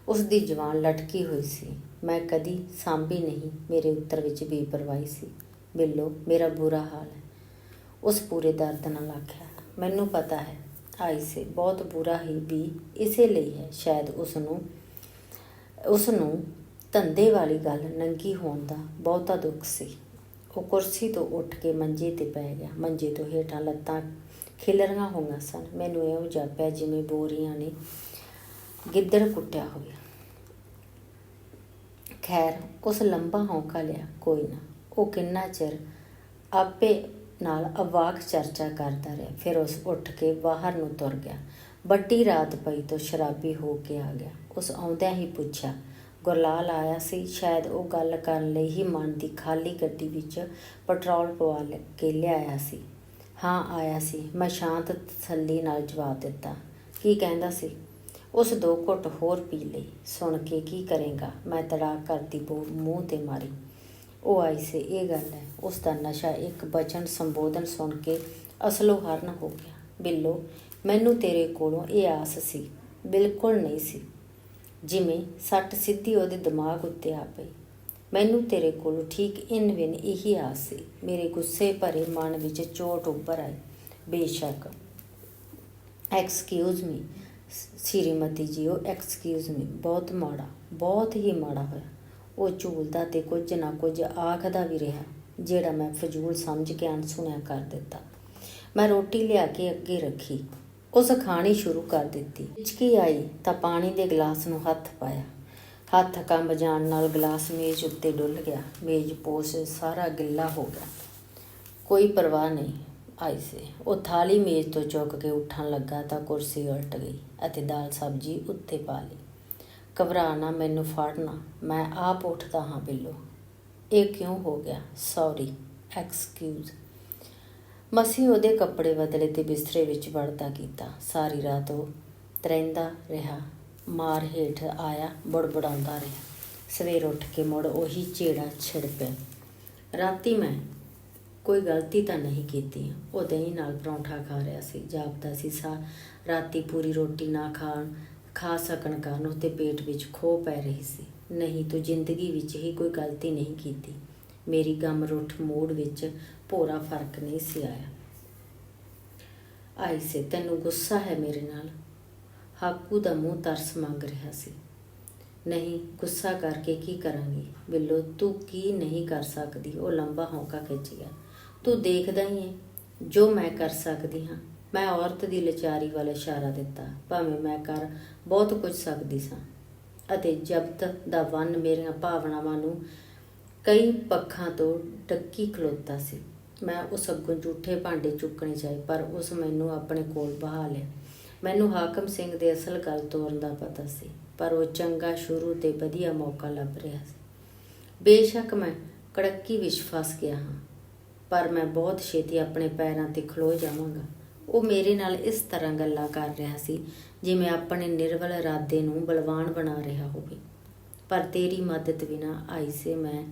ਉਸ ਦੀ ਜਵਾਨ ਲਟਕੀ ਹੋਈ ਸੀ। ਮੈਂ ਕਦੀ ਸਾਂਭੀ ਨਹੀਂ ਮੇਰੇ ਉੱਤਰ ਵਿੱਚ ਬੇਪਰਵਾਹੀ ਸੀ। ਬਿੱਲੋ, ਮੇਰਾ ਬੁਰਾ ਹਾਲ ਹੈ। ਉਸ ਪੂਰੇ ਦਰਦ ਨਾਲ ਆਖਿਆ, ਮੈਨੂੰ ਪਤਾ ਹੈ, ਆਈ ਸੇ, ਬਹੁਤ ਬੁਰਾ ਹੀ ਵੀ ਇਸੇ ਲਈ ਹੈ। ਸ਼ਾਇਦ ਉਸ ਨੂੰ ਉਸ ਨੂੰ ਧੰਦੇ ਵਾਲੀ ਗੱਲ ਨੰਗੀ ਹੋਣ ਦਾ ਬਹੁਤਾ ਦੁੱਖ ਸੀ। ਉਹ ਕੁਰਸੀ ਤੋਂ ਉੱਠ ਕੇ ਮੰਜੇ ਤੇ ਪੈ ਗਿਆ। ਮੰਜੇ ਤੋਂ ਹੇਠਾਂ ਲੱਤਾਂ ਖਿਲਰੀਆਂ ਹੋਈਆਂ ਸਨ। ਮੈਨੂੰ ਇਹੋ ਜਾਪਿਆ ਜਿਵੇਂ ਬੋਰੀਆਂ ਨੇ ਗਿੱਦੜ ਕੁੱਟਿਆ ਹੋਵੇ। ਖੈਰ, ਉਸ ਲੰਬਾ ਹੌਂਕਾ ਲਿਆ। ਕੋਈ ਨਾ, ਉਹ ਕਿੰਨਾ ਚਿਰ ਆਪੇ ਨਾਲ ਅਵਾਕ ਚਰਚਾ ਕਰਦਾ ਰਿਹਾ। ਫਿਰ ਉਸ ਉੱਠ ਕੇ ਬਾਹਰ ਨੂੰ ਤੁਰ ਗਿਆ। ਵੱਡੀ ਰਾਤ ਪਈ ਤੋਂ ਸ਼ਰਾਬੀ ਹੋ ਕੇ ਆ ਗਿਆ। ਉਸ ਆਉਂਦਿਆਂ ਹੀ ਪੁੱਛਿਆ ਗੁਰਲਾਲ ਆਇਆ ਸੀ, ਸ਼ਾਇਦ ਉਹ ਗੱਲ ਕਰਨ ਲਈ ਹੀ ਮਨ ਦੀ ਖਾਲੀ ਗੱਡੀ ਵਿੱਚ ਪੈਟਰੋਲ ਪਵਾ ਕੇ ਲਿਆਇਆ ਸੀ। ਹਾਂ, ਆਇਆ ਸੀ। ਮੈਂ ਸ਼ਾਂਤ ਤਸੱਲੀ ਨਾਲ ਜਵਾਬ ਦਿੱਤਾ। ਕੀ ਕਹਿੰਦਾ ਸੀ? ਉਸ ਦੋ ਘੁੱਟ ਹੋਰ ਪੀ ਲਈ ਸੁਣ ਕੇ ਕੀ ਕਰੇਗਾ? ਮੈਂ ਤੜਾਕ ਕਰਦੀ ਬੋ, ਮੂੰਹ ਤੇ ਮਾਰੀ। ਉਹ ਆਈ ਸੇ। ਇਹ ਗੱਲ ਹੈ। ਉਸ ਦਾ ਨਸ਼ਾ ਇੱਕ ਬਚਨ ਸੰਬੋਧਨ ਸੁਣ ਕੇ ਅਸਲੋਂ ਹਰਨ ਹੋ ਗਿਆ। ਬਿੱਲੋ, ਮੈਨੂੰ ਤੇਰੇ ਕੋਲੋਂ ਇਹ ਆਸ ਸੀ। ਬਿਲਕੁਲ ਨਹੀਂ ਸੀ। ਜਿਵੇਂ ਸੱਟ ਸਿੱਧੀ ਉਹਦੇ ਦਿਮਾਗ ਉੱਤੇ ਆ ਪਈ। ਮੈਨੂੰ ਤੇਰੇ ਕੋਲ ਠੀਕ ਇਨ ਵਿਨ ਇਹੀ ਆਸ ਸੀ। ਮੇਰੇ ਗੁੱਸੇ ਭਰੇ ਮਨ ਵਿੱਚ ਚੋਟ ਉੱਭਰ ਆਈ। ਬੇਸ਼ੱਕ। ਐਕਸਕਿਊਜ਼ ਮੀ ਸ਼੍ਰੀਮਤੀ ਜੀ, ਉਹ ਐਕਸਕਿਊਜ਼ ਮੀ ਬਹੁਤ ਮਾੜਾ, ਬਹੁਤ ਹੀ ਮਾੜਾ ਹੋਇਆ। ਉਹ ਝੂਲਦਾ ਤੇ ਕੁਝ ਨਾ ਕੁਝ ਆਖਦਾ ਵੀ ਰਿਹਾ, ਜਿਹੜਾ ਮੈਂ ਫਜ਼ੂਲ ਸਮਝ ਕੇ ਅਣਸੁਣਿਆ ਕਰ ਦਿੱਤਾ। ਮੈਂ ਰੋਟੀ ਲਿਆ ਕੇ ਅੱਗੇ ਰੱਖੀ। ਉਸ ਖਾਣੀ ਸ਼ੁਰੂ ਕਰ ਦਿੱਤੀ। ਹਿਚਕੀ ਆਈ? ਤਾਂ ਪਾਣੀ ਦੇ ਗਲਾਸ ਨੂੰ ਹੱਥ ਪਾਇਆ। ਹੱਥ ਕੰਬ ਜਾਣ ਨਾਲ ਗਲਾਸ ਮੇਜ਼ ਉੱਤੇ ਡੁੱਲ ਗਿਆ। ਮੇਜ਼ ਪੋਸ ਸਾਰਾ ਗਿੱਲਾ ਹੋ ਗਿਆ। ਕੋਈ ਪਰਵਾਹ ਨਹੀਂ, ਆਈ ਸੀ। ਉਹ ਥਾਲੀ ਮੇਜ਼ ਤੋਂ ਚੁੱਕ ਕੇ ਉੱਠਣ ਲੱਗਾ ਤਾਂ ਕੁਰਸੀ ਉਲਟ ਗਈ ਅਤੇ ਦਾਲ ਸਬਜ਼ੀ ਉੱਤੇ ਪਾ ਲਈ। ਘਬਰਾ ਨਾ, ਮੈਨੂੰ ਫੜਨਾ ਮੈਂ ਆਪ ਉੱਠਦਾ ਹਾਂ ਬਿੱਲੋ। ਇਹ ਕਿਉਂ ਹੋ ਗਿਆ? ਸੌਰੀ ਐਕਸਕਿਊਜ਼ ਮਸੀ ਉਹਦੇ ਕੱਪੜੇ ਬਦਲੇ ਤੇ ਬਿਸਤਰੇ ਵਿੱਚ ਵੜਦਾ ਕੀਤਾ। ਸਾਰੀ ਰਾਤ ਉਹ ਤਰੈਂਦਾ ਰਿਹਾ। ਮਾਰ ਹੇਠ ਆਇਆ, ਬੜਬੜਾਉਂਦਾ ਰਿਹਾ। ਸਵੇਰ ਉੱਠ ਕੇ ਮੁੜ ਉਹੀ ਝੇੜਾ ਛਿੜ ਪਿਆ। ਰਾਤੀ ਮੈਂ ਕੋਈ ਗਲਤੀ ਤਾਂ ਨਹੀਂ ਕੀਤੀ। ਉਹ ਦਹੀਂ ਨਾਲ ਪਰੌਂਠਾ ਖਾ ਰਿਹਾ ਸੀ, ਜਾਪਦਾ ਸੀ, ਸਾ, ਰਾਤੀ ਪੂਰੀ ਰੋਟੀ ਨਾ ਖਾਣ, ਖਾ ਸਕਣ ਕਾਰਨ ਉਹਦੇ ਪੇਟ ਵਿੱਚ ਖੋ ਪੈ ਰਹੀ ਸੀ। ਨਹੀਂ, ਤੂੰ ਜ਼ਿੰਦਗੀ ਵਿੱਚ ਹੀ ਕੋਈ ਗਲਤੀ ਨਹੀਂ ਕੀਤੀ। ਮੇਰੀ ਗਮ ਰੁੱਠ ਮੂਡ ਵਿੱਚ ਭੋਰਾ ਫ਼ਰਕ ਨਹੀਂ ਸੀ ਆਇਆ। ਆਈ ਸੇ, ਤੈਨੂੰ ਗੁੱਸਾ ਹੈ ਮੇਰੇ ਨਾਲ? ਹਾਕੂ ਦਾ ਮੂੰਹ ਤਰਸ ਮੰਗ ਰਿਹਾ ਸੀ। ਨਹੀਂ, ਗੁੱਸਾ ਕਰਕੇ ਕੀ ਕਰਾਂਗੀ? ਬਿੱਲੋ, ਤੂੰ ਕੀ ਨਹੀਂ ਕਰ ਸਕਦੀ? ਉਹ ਲੰਬਾ ਹੌਂਕਾ ਖਿੱਚ ਗਿਆ। ਤੂੰ ਦੇਖਦਾ ਹੀ ਹੈ ਜੋ ਮੈਂ ਕਰ ਸਕਦੀ ਹਾਂ, ਮੈਂ ਔਰਤ ਦੀ ਲਚਾਰੀ ਵੱਲ ਇਸ਼ਾਰਾ ਦਿੱਤਾ। ਭਾਵੇਂ ਮੈਂ ਕਰ ਬਹੁਤ ਕੁਝ ਸਕਦੀ ਸਾਂ। ਅਤੇ ਜ਼ਬਤ ਦਾ ਵਨ ਮੇਰੀਆਂ ਭਾਵਨਾਵਾਂ ਨੂੰ ਕਈ ਪੱਖਾਂ ਤੋਂ ਡੱਕੀ ਖਲੋਤਾ ਸੀ। ਮੈਂ ਉਸ ਅੱਗੋਂ ਝੂਠੇ ਭਾਂਡੇ ਚੁੱਕਣੇ ਚਾਹੇ, ਪਰ ਉਸ ਮੈਨੂੰ ਆਪਣੇ ਕੋਲ ਬਹਾ ਲਿਆ। ਮੈਨੂੰ ਹਾਕਮ ਸਿੰਘ ਦੇ ਅਸਲ ਗੱਲ ਤੋਰਨ ਦਾ ਪਤਾ ਸੀ, ਪਰ ਉਹ ਚੰਗਾ ਸ਼ੁਰੂ ਤੇ ਵਧੀਆ ਮੌਕਾ ਲੱਭ ਰਿਹਾ ਸੀ। ਬੇਸ਼ੱਕ ਮੈਂ ਕੜੱਕੀ ਵਿੱਚ ਫਸ ਗਿਆ ਹਾਂ, ਪਰ ਮੈਂ ਬਹੁਤ ਛੇਤੀ ਆਪਣੇ ਪੈਰਾਂ ਤੇ ਖਲੋ ਜਾਵਾਂਗਾ। ਉਹ ਮੇਰੇ ਨਾਲ ਇਸ ਤਰ੍ਹਾਂ ਗੱਲਾਂ ਕਰ ਰਿਹਾ ਸੀ, ਜਿਵੇਂ ਆਪਣੇ ਨਿਰਵਲ ਇਰਾਦੇ ਨੂੰ ਬਲਵਾਨ ਬਣਾ ਰਿਹਾ ਹੋਵੇ। ਪਰ ਤੇਰੀ ਮਦਦ ਬਿਨਾ ਆਈ ਸੇ ਮੈਂ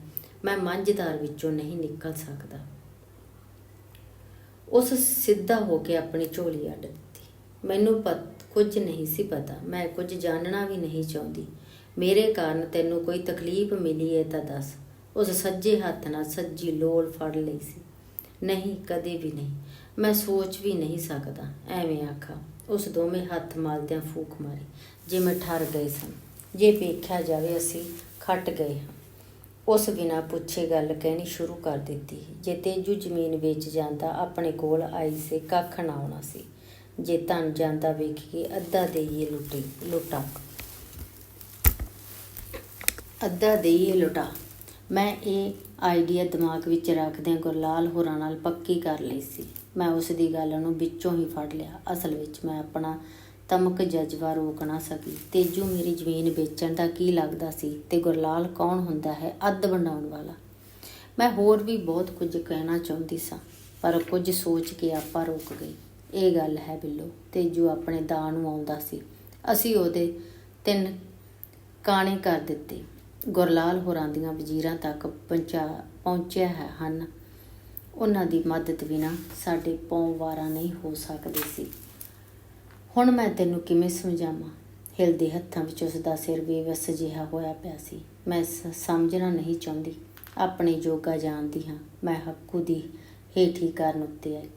ਮੈਂ ਮੰਝਦਾਰ ਵਿੱਚੋਂ ਨਹੀਂ ਨਿਕਲ ਸਕਦਾ। ਉਸ ਸਿੱਧਾ ਹੋ ਕੇ ਆਪਣੀ ਝੋਲੀ ਅੱਡ ਦਿੱਤੀ। ਮੈਨੂੰ ਪਤ, ਕੁਝ ਨਹੀਂ ਸੀ ਪਤਾ। ਮੈਂ ਕੁਝ ਜਾਣਨਾ ਵੀ ਨਹੀਂ ਚਾਹੁੰਦੀ। ਮੇਰੇ ਕਾਰਨ ਤੈਨੂੰ ਕੋਈ ਤਕਲੀਫ ਮਿਲੀ ਹੈ ਤਾਂ ਦੱਸ। ਉਸ ਸੱਜੇ ਹੱਥ ਨਾਲ ਸੱਜੀ ਲੋਲ ਫੜ ਲਈ ਸੀ। ਨਹੀਂ, ਕਦੇ ਵੀ ਨਹੀਂ। ਮੈਂ ਸੋਚ ਵੀ ਨਹੀਂ ਸਕਦਾ। ਐਵੇਂ ਆਖਾ, ਉਸ ਦੋਵੇਂ ਹੱਥ ਮਲਦਿਆਂ ਫੂਕ ਮਾਰੀ। ਜਿਵੇਂ ਠਰ ਗਏ ਸਨ, ਜੇ ਵੇਖਿਆ ਜਾਵੇ ਅਸੀਂ ਖੱਟ ਗਏ ਹਾਂ। ਉਸ ਬਿਨਾ ਪੁੱਛੇ ਗੱਲ ਕਹਿਣੀ ਸ਼ੁਰੂ ਕਰ ਦਿੱਤੀ। ਜੇ ਤੇਜੂ ਜ਼ਮੀਨ ਵੇਚ ਜਾਂਦਾ, ਆਪਣੇ ਕੋਲ ਆਈ ਸੇ, ਕੱਖ ਨਾ ਆਉਣਾ ਸੀ। ਜੇ ਧਨ ਜਾਂਦਾ ਵੇਖ ਕੇ ਅੱਧਾ ਦੇਈਏ ਲੁੱਟੀ, ਲੁੱਟਾ। ਅੱਧਾ ਦੇਈਏ ਲੁੱਟਾ। ਮੈਂ ਇਹ ਆਈਡੀਆ ਦਿਮਾਗ ਵਿੱਚ ਰੱਖਦਿਆਂ ਗੁਰਲਾਲ ਹੋਰਾਂ ਨਾਲ ਪੱਕੀ ਕਰ ਲਈ ਸੀ। ਮੈਂ ਉਸ ਦੀ ਗੱਲ ਨੂੰ ਵਿੱਚੋਂ ਹੀ ਫੜ ਲਿਆ। ਅਸਲ ਵਿੱਚ ਮੈਂ ਆਪਣਾ ਤਮਕ ਜਜ਼ਬਾ ਰੋਕ ਨਾ ਸਕੀ। ਤੇਜੂ ਮੇਰੀ ਜ਼ਮੀਨ ਵੇਚਣ ਦਾ ਕੀ ਲੱਗਦਾ ਸੀ ਤੇ ਗੁਰਲਾਲ ਕੌਣ ਹੁੰਦਾ ਹੈ ਅੱਧ ਬਣਾਉਣ ਵਾਲਾ? ਮੈਂ ਹੋਰ ਵੀ ਬਹੁਤ ਕੁਝ ਕਹਿਣਾ ਚਾਹੁੰਦੀ ਸਾਂ, ਪਰ ਕੁਝ ਸੋਚ ਕੇ ਆਪਾਂ ਰੁਕ ਗਈ ਇਹ ਗੱਲ ਹੈ ਬਿੱਲੋ, ਤੇਜੂ ਆਪਣੇ ਦਾਅ ਨੂੰ ਆਉਂਦਾ ਸੀ। ਅਸੀਂ ਉਹਦੇ ਤਿੰਨ ਕਾਣੇ ਕਰ ਦਿੱਤੇ। ਗੁਰਲਾਲ ਹੋਰਾਂ ਦੀਆਂ ਵਜ਼ੀਰਾਂ ਤੱਕ ਪਹੁੰਚਾ, ਪਹੁੰਚਿਆ ਹੈ ਹਨ। ਉਹਨਾਂ ਦੀ ਮਦਦ ਬਿਨਾ ਸਾਡੇ ਪੌਂ ਵਾਰਾ ਨਹੀਂ ਹੋ ਸਕਦੇ ਸੀ। ਹੁਣ ਮੈਂ ਤੈਨੂੰ ਕਿਵੇਂ ਸਮਝਾਵਾਂ? ਹਿਲਦੇ ਹੱਥਾਂ ਵਿੱਚ ਉਸ ਦਾ ਸਿਰ ਬੇਵਸ ਜਿਹਾ ਹੋਇਆ ਪਿਆ ਸੀ। ਮੈਂ ਸਮਝਣਾ ਨਹੀਂ ਚਾਹੁੰਦੀ। ਆਪਣੇ ਜੋਗਾ ਜਾਣਦੀ ਹਾਂ। ਮੈਂ ਹੱਕੂ ਦੀ ਹੇਠੀ ਕਰਨ ਉੱਤੇ ਆਈ।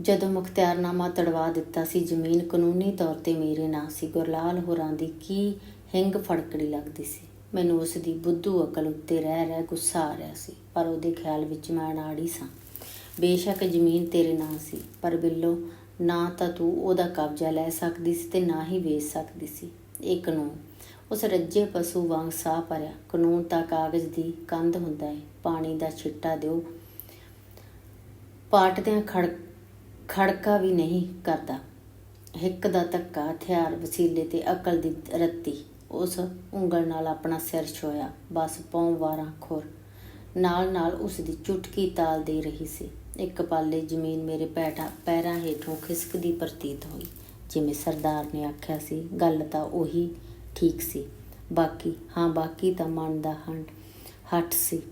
ਜਦੋਂ ਮੁਖਤਿਆਰਨਾਮਾ ਤੜਵਾ ਦਿੱਤਾ ਸੀ, ਜ਼ਮੀਨ ਕਾਨੂੰਨੀ ਤੌਰ ਤੇ ਮੇਰੇ ਨਾਂ ਸੀ, ਗੁਰਲਾਲ ਹੋਰਾਂ ਦੀ ਕੀ ਹਿੰਗ ਫੜਕੜੀ ਲੱਗਦੀ ਸੀ? ਮੈਨੂੰ ਉਸ ਦੀ ਬੁੱਧੂ ਅਕਲ ਉੱਤੇ ਰਹਿ ਰਹਿ ਗੁੱਸਾ ਆ ਰਿਹਾ ਸੀ, ਪਰ ਉਹਦੇ ਖਿਆਲ ਵਿੱਚ ਮੈਂ ਅਨਾੜੀ ਸਾਂ। ਬੇਸ਼ੱਕ ਜ਼ਮੀਨ ਤੇਰੇ ਨਾਂ ਸੀ, ਪਰ ਬਿੱਲੋ ਨਾ ਤਾਂ ਤੂੰ ਉਹਦਾ ਕਬਜ਼ਾ ਲੈ ਸਕਦੀ ਸੀ ਤੇ ਨਾ ਹੀ ਵੇਚ ਸਕਦੀ ਸੀ। ਇਹ ਕਾਨੂੰਨ। ਉਸ ਰੱਜੇ ਪਸ਼ੂ ਵਾਂਗ ਸਾਹ ਭਰਿਆ। ਕਾਨੂੰਨ ਤਾਂ ਕਾਗਜ਼ ਦੀ ਕੰਧ ਹੁੰਦਾ ਹੈ ਪਾਣੀ ਦਾ ਛਿੱਟਾ ਦਿਓ। ਪਾਟਦਿਆਂ ਖੜ, ਖੜਕਾ ਵੀ ਨਹੀਂ ਕਰਦਾ। ਹਿੱਕ ਦਾ ਧੱਕਾ, ਹਥਿਆਰ, ਵਸੀਲੇ ਤੇ ਅਕਲ ਦੀ ਰੱਤੀ। ਉਸ ਉਂਗਲ ਨਾਲ ਆਪਣਾ ਸਿਰ ਛੋਇਆ ਬਸ ਪੌਂ ਵਾਰਾਂ ਖੁਰ। ਨਾਲ ਨਾਲ ਉਸ ਦੀ ਚੁਟਕੀ ਤਾਲ ਦੇ ਰਹੀ ਸੀ। ਇੱਕ ਪਾਲੇ ਜ਼ਮੀਨ ਮੇਰੇ ਪੈਠਾ ਪੈਰਾਂ ਹੇਠੋਂ ਖਿਸਕਦੀ ਪ੍ਰਤੀਤ ਹੋਈ। ਜਿਵੇਂ ਸਰਦਾਰ ਨੇ ਆਖਿਆ ਸੀ, ਗੱਲ ਤਾਂ ਉਹੀ ਠੀਕ ਸੀ। ਬਾਕੀ ਹਾਂ, ਬਾਕੀ ਤਾਂ ਮਨ ਦਾ ਹੰਡ ਹੱਟ ਸੀ।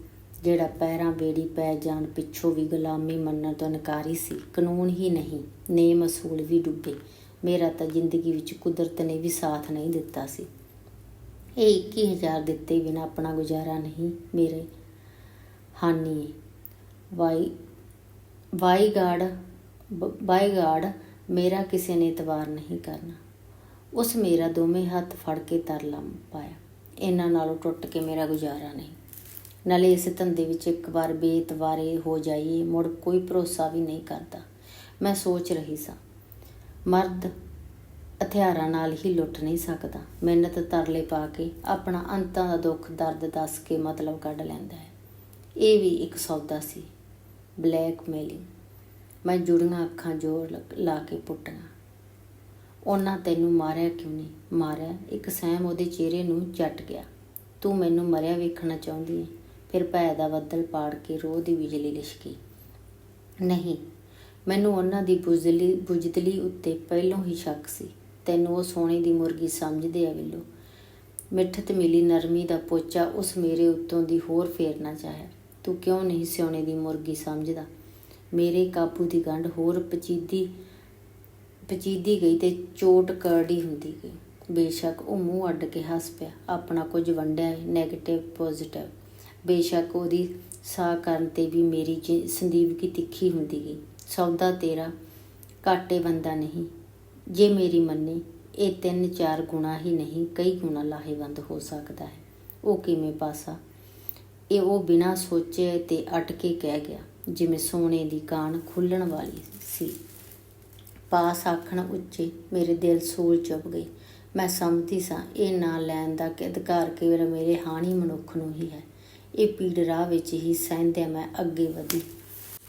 ਜਿਹੜਾ ਪੈਰਾਂ ਬੇੜੀ ਪੈ ਜਾਣ ਪਿੱਛੋਂ ਵੀ ਗੁਲਾਮੀ ਮੰਨਣ ਤੋਂ ਇਨਕਾਰੀ ਸੀ, ਕਾਨੂੰਨ ਹੀ ਨਹੀਂ। ਨੇਮ ਅਸੂਲ ਵੀ ਡੁੱਬੇ। ਮੇਰਾ ਤਾਂ ਜ਼ਿੰਦਗੀ ਵਿੱਚ ਕੁਦਰਤ ਨੇ ਵੀ ਸਾਥ ਨਹੀਂ ਦਿੱਤਾ ਸੀ। ਇਹ 21000 ਦਿੱਤੇ ਬਿਨਾ ਆਪਣਾ ਗੁਜ਼ਾਰਾ ਨਹੀਂ ਮੇਰੇ ਹਾਨੀ ਹੈ। ਵਾਈ ਵਾਈ ਗਾਡ ਮੇਰਾ ਕਿਸੇ ਨੇ ਇਤਵਾਰ ਨਹੀਂ ਕਰਨਾ। ਉਸ ਮੇਰਾ ਦੋਵੇਂ ਹੱਥ ਫੜ ਕੇ ਤਰਲਾ ਪਾਇਆ। ਇਹਨਾਂ ਨਾਲੋਂ ਟੁੱਟ ਕੇ ਮੇਰਾ ਗੁਜ਼ਾਰਾ ਨਹੀਂ। ਨਾਲੇ ਇਸ ਧੰਦੇ ਵਿੱਚ ਇੱਕ ਵਾਰ ਬੇਇਤਵਾਰੇ ਹੋ ਜਾਈਏ, ਮੁੜ ਕੋਈ ਭਰੋਸਾ ਵੀ ਨਹੀਂ ਕਰਦਾ। ਮੈਂ ਸੋਚ ਰਹੀ ਸਾਂ, ਮਰਦ ਹਥਿਆਰਾਂ ਨਾਲ ਹੀ ਲੁੱਟ ਨਹੀਂ ਸਕਦਾ। ਮਿਹਨਤ ਤਰਲੇ ਪਾ ਕੇ ਆਪਣਾ ਅੰਤਾਂ ਦਾ ਦੁੱਖ ਦਰਦ ਦੱਸ ਕੇ ਮਤਲਬ ਕੱਢ ਲੈਂਦਾ ਹੈ। ਇਹ ਵੀ ਇੱਕ ਸੌਦਾ ਸੀ। ਬਲੈਕਮੇਲਿੰਗ ਮੈਂ ਜੁੜੀਆਂ ਅੱਖਾਂ ਜੋਰ ਲ- ਲਾ ਕੇ ਪੁੱਟੀਆਂ ਉਹਨਾਂ ਤੈਨੂੰ ਮਾਰਿਆ ਕਿਉਂ ਨਹੀਂ? ਮਾਰਿਆ, ਇੱਕ ਸਹਿਮ ਉਹਦੇ ਚਿਹਰੇ ਨੂੰ ਜੱਟ ਗਿਆ। ਤੂੰ ਮੈਨੂੰ ਮਰਿਆ ਵੇਖਣਾ ਚਾਹੁੰਦੀ ਹੈ ਫਿਰ ਭੈ ਦਾ ਬੱਦਲ ਪਾੜ ਕੇ ਰੋਹ ਦੀ ਬਿਜਲੀ ਲਿਸ਼ਕੀ। ਨਹੀਂ, ਮੈਨੂੰ ਉਹਨਾਂ ਦੀ ਬੁਜ਼ਦਲੀ ਬੁਜਦਲੀ ਉੱਤੇ ਪਹਿਲੋਂ ਹੀ ਸ਼ੱਕ ਸੀ। ਤੈਨੂੰ ਉਹ ਸੋਨੇ ਦੀ ਮੁਰਗੀ ਸਮਝਦੇ ਆ ਵਿਲੋ ਮਿੱਠਤ ਮਿਲੀ ਨਰਮੀ ਦਾ ਪੋਚਾ ਉਸ ਮੇਰੇ ਉੱਤੋਂ ਦੀ ਹੋਰ ਫੇਰਨਾ ਚਾਹਿਆ। ਤੂੰ ਕਿਉਂ ਨਹੀਂ ਸਿਉਣੇ ਦੀ ਮੁਰਗੀ ਸਮਝਦਾ? ਮੇਰੇ ਕਾਬੂ ਦੀ ਗੰਢ ਹੋਰ ਪਚੀਦੀ ਪਚੀਦੀ ਗਈ ਤੇ ਚੋਟ ਕਰੜੀ ਹੁੰਦੀ ਗਈ। ਬੇਸ਼ੱਕ ਉਹ ਮੂੰਹ ਅੱਡ ਕੇ ਹੱਸ ਪਿਆ। ਆਪਣਾ ਕੁਝ ਵੰਡਿਆ ਹੈ 네ਗੇਟਿਵ ਪੋਜ਼ਿਟਿਵ ਬੇਸ਼ੱਕ ਉਹਦੀ ਸਾਹ ਕਰਨ ਤੇ ਵੀ ਮੇਰੀ ਜੀ- ਸੰਦੀਵਕੀ ਤਿੱਖੀ ਹੁੰਦੀ ਗਈ। ਸੌਦਾ ਤੇਰਾ ਘਾਟੇ ਬੰਦਾ ਨਹੀਂ। ਜੇ ਮੇਰੀ ਮੰਨੀ, ਇਹ ਤਿੰਨ ਚਾਰ ਗੁਣਾ ਹੀ ਨਹੀਂ, ਕਈ ਗੁਣਾ ਲਾਹੇਵੰਦ ਹੋ ਸਕਦਾ ਹੈ। ਉਹ ਕਿਵੇਂ ਪਾਸਾ? ਇਹ ਉਹ ਬਿਨਾਂ ਸੋਚੇ ਤੇ ਅਟ ਕੇ ਕਹਿ ਗਿਆ, ਜਿਵੇਂ ਸੋਨੇ ਦੀ ਕਾਨ ਖੁੱਲਣ ਵਾਲੀ ਸੀ। ਪਾਸ ਆਖਣ ਉੱਚੇ ਮੇਰੇ ਦਿਲ ਸੂਲ ਚੁੱਪ ਗਈ ਮੈਂ ਸਮਝਦੀ ਸਾਂ, ਇਹ ਨਾਂ ਲੈਣ ਦਾ ਅਧਿਕਾਰ ਕੇਵਲ ਮੇਰੇ ਹਾਣੀ ਮਨੁੱਖ ਨੂੰ ਹੀ ਹੈ। ਇਹ ਪੀੜ ਰਾਹ ਵਿੱਚ ਹੀ ਸਹਿੰਦਿਆਂ ਮੈਂ ਅੱਗੇ ਵਧੀ।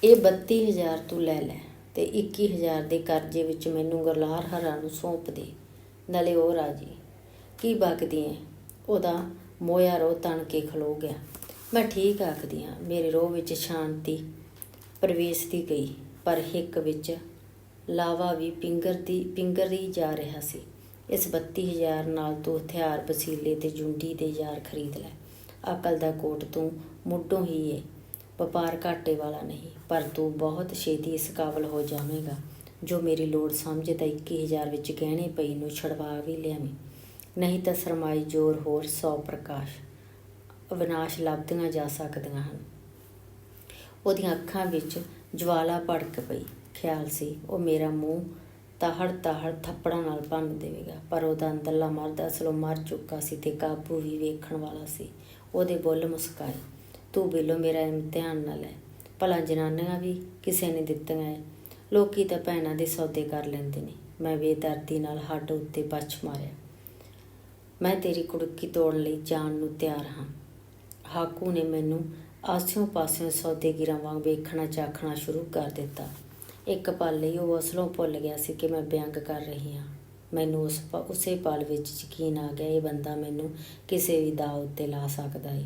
ਇਹ 32000 ਤੂੰ ਲੈ ਲੈ ਤੇ 21000 ਦੇ ਕਰਜ਼ੇ ਵਿੱਚ ਮੈਨੂੰ ਗੁਰਲਾਰ ਹਰਾ ਨੂੰ ਸੌਂਪ ਦੇ। ਨਾਲੇ ਉਹ ਰਾਜੀ, ਕੀ ਬਕਦੀ ਐ ਉਹਦਾ ਮੋਇਆ ਰੋ ਤਣ ਕੇ ਖਲੋ ਗਿਆ। ਮੈਂ ਠੀਕ ਆਖਦੀ ਹਾਂ, ਮੇਰੇ ਰੋਹ ਵਿੱਚ ਸ਼ਾਂਤੀ ਪ੍ਰਵੇਸ਼ ਦੀ ਗਈ, ਪਰ ਹਿੱਕ ਵਿੱਚ ਲਾਵਾ ਵੀ ਪਿੰਗਰਦੀ, ਪਿੰਗਰੀ ਜਾ ਰਿਹਾ ਸੀ। ਇਸ 32000 ਨਾਲ ਤੂੰ ਹਥਿਆਰ, ਵਸੀਲੇ ਤੇ ਜੁੰਡੀ ਦੇ ਯਾਰ ਖਰੀਦ ਲੈ। ਅਕਲ ਦਾ ਕੋਟ ਤੂੰ ਮੁੱਢੋਂ ਹੀ ਏ, ਵਪਾਰ ਘਾਟੇ ਵਾਲਾ ਨਹੀਂ, ਪਰ ਤੂੰ ਬਹੁਤ ਛੇਤੀ ਇਸ ਕਾਬਲ ਹੋ ਜਾਵੇਂਗਾ, ਜੋ ਮੇਰੀ ਲੋੜ ਸਮਝੇ ਤਾਂ 21000 ਵਿੱਚ ਗਹਿਣੇ ਪਈ ਨੂੰ ਛੜਵਾ ਵੀ ਲਿਆਵੀਂ। ਨਹੀਂ ਤਾਂ ਸਰਮਾਈ ਜੋਰ ਹੋਰ 100 ਪ੍ਰਕਾਸ਼। ਅਵਿਨਾਸ਼ ਲੱਭਦੀਆਂ ਜਾ ਸਕਦੀਆਂ ਹਨ। ਉਹਦੀਆਂ ਅੱਖਾਂ ਵਿੱਚ ਜਵਾਲਾ ਭੜਕ ਪਈ। ਖਿਆਲ ਸੀ, ਉਹ ਮੇਰਾ ਮੂੰਹ ਤਾਹੜ ਤਾਹੜ ਥੱਪੜਾਂ ਨਾਲ ਭੰਨ ਦੇਵੇਗਾ, ਪਰ ਉਹਦਾ ਅੰਦਰਲਾ ਮਰਦ ਅਸਲੋਂ ਮਰ ਚੁੱਕਾ ਸੀ ਤੇ ਕਾਬੂ ਵੀ ਵੇਖਣ ਵਾਲਾ ਸੀ। ਉਹਦੇ ਬੁੱਲ ਮੁਸਕਾਏ। ਤੂੰ ਬਿੱਲੋ, ਮੇਰਾ ਇਮਤਿਹਾਨ ਨਾ ਲੈ। ਭਲਾ ਜਨਾਨੀਆਂ ਵੀ ਕਿਸੇ ਨੇ ਦਿੱਤੀਆਂ ਐ। ਲੋਕੀ ਤਾਂ ਭੈਣਾਂ ਦੇ ਸੌਦੇ ਕਰ ਲੈਂਦੇ ਨੇ। ਮੈਂ ਬੇਦਰਦੀ ਨਾਲ ਹੱਡ ਉੱਤੇ ਬੱਚ ਮਾਰਿਆ। ਮੈਂ ਤੇਰੀ ਕੁੜਕੀ ਤੋੜਨ ਲਈ ਜਾਣ ਨੂੰ ਤਿਆਰ ਹਾਂ। ਹਾਕੂ ਨੇ ਮੈਨੂੰ ਆਸਿਓਂ ਪਾਸਿਓਂ ਸੌਦੇਗੀਰਾਂ ਵਾਂਗ ਵੇਖਣਾ ਚਾਖਣਾ ਸ਼ੁਰੂ ਕਰ ਦਿੱਤਾ। ਇੱਕ ਪਲ ਲਈ ਉਹ ਅਸਲੋਂ ਭੁੱਲ ਗਿਆ ਸੀ ਕਿ ਮੈਂ ਬਿਆੰਗ ਕਰ ਰਹੀ ਹਾਂ। ਮੈਨੂੰ ਉਸ ਪ- ਉਸੇ ਪਲ ਵਿੱਚ ਯਕੀਨ ਆ ਗਿਆ, ਇਹ ਬੰਦਾ ਮੈਨੂੰ ਕਿਸੇ ਵੀ ਦਾਅ ਉੱਤੇ ਲਾ ਸਕਦਾ ਏ।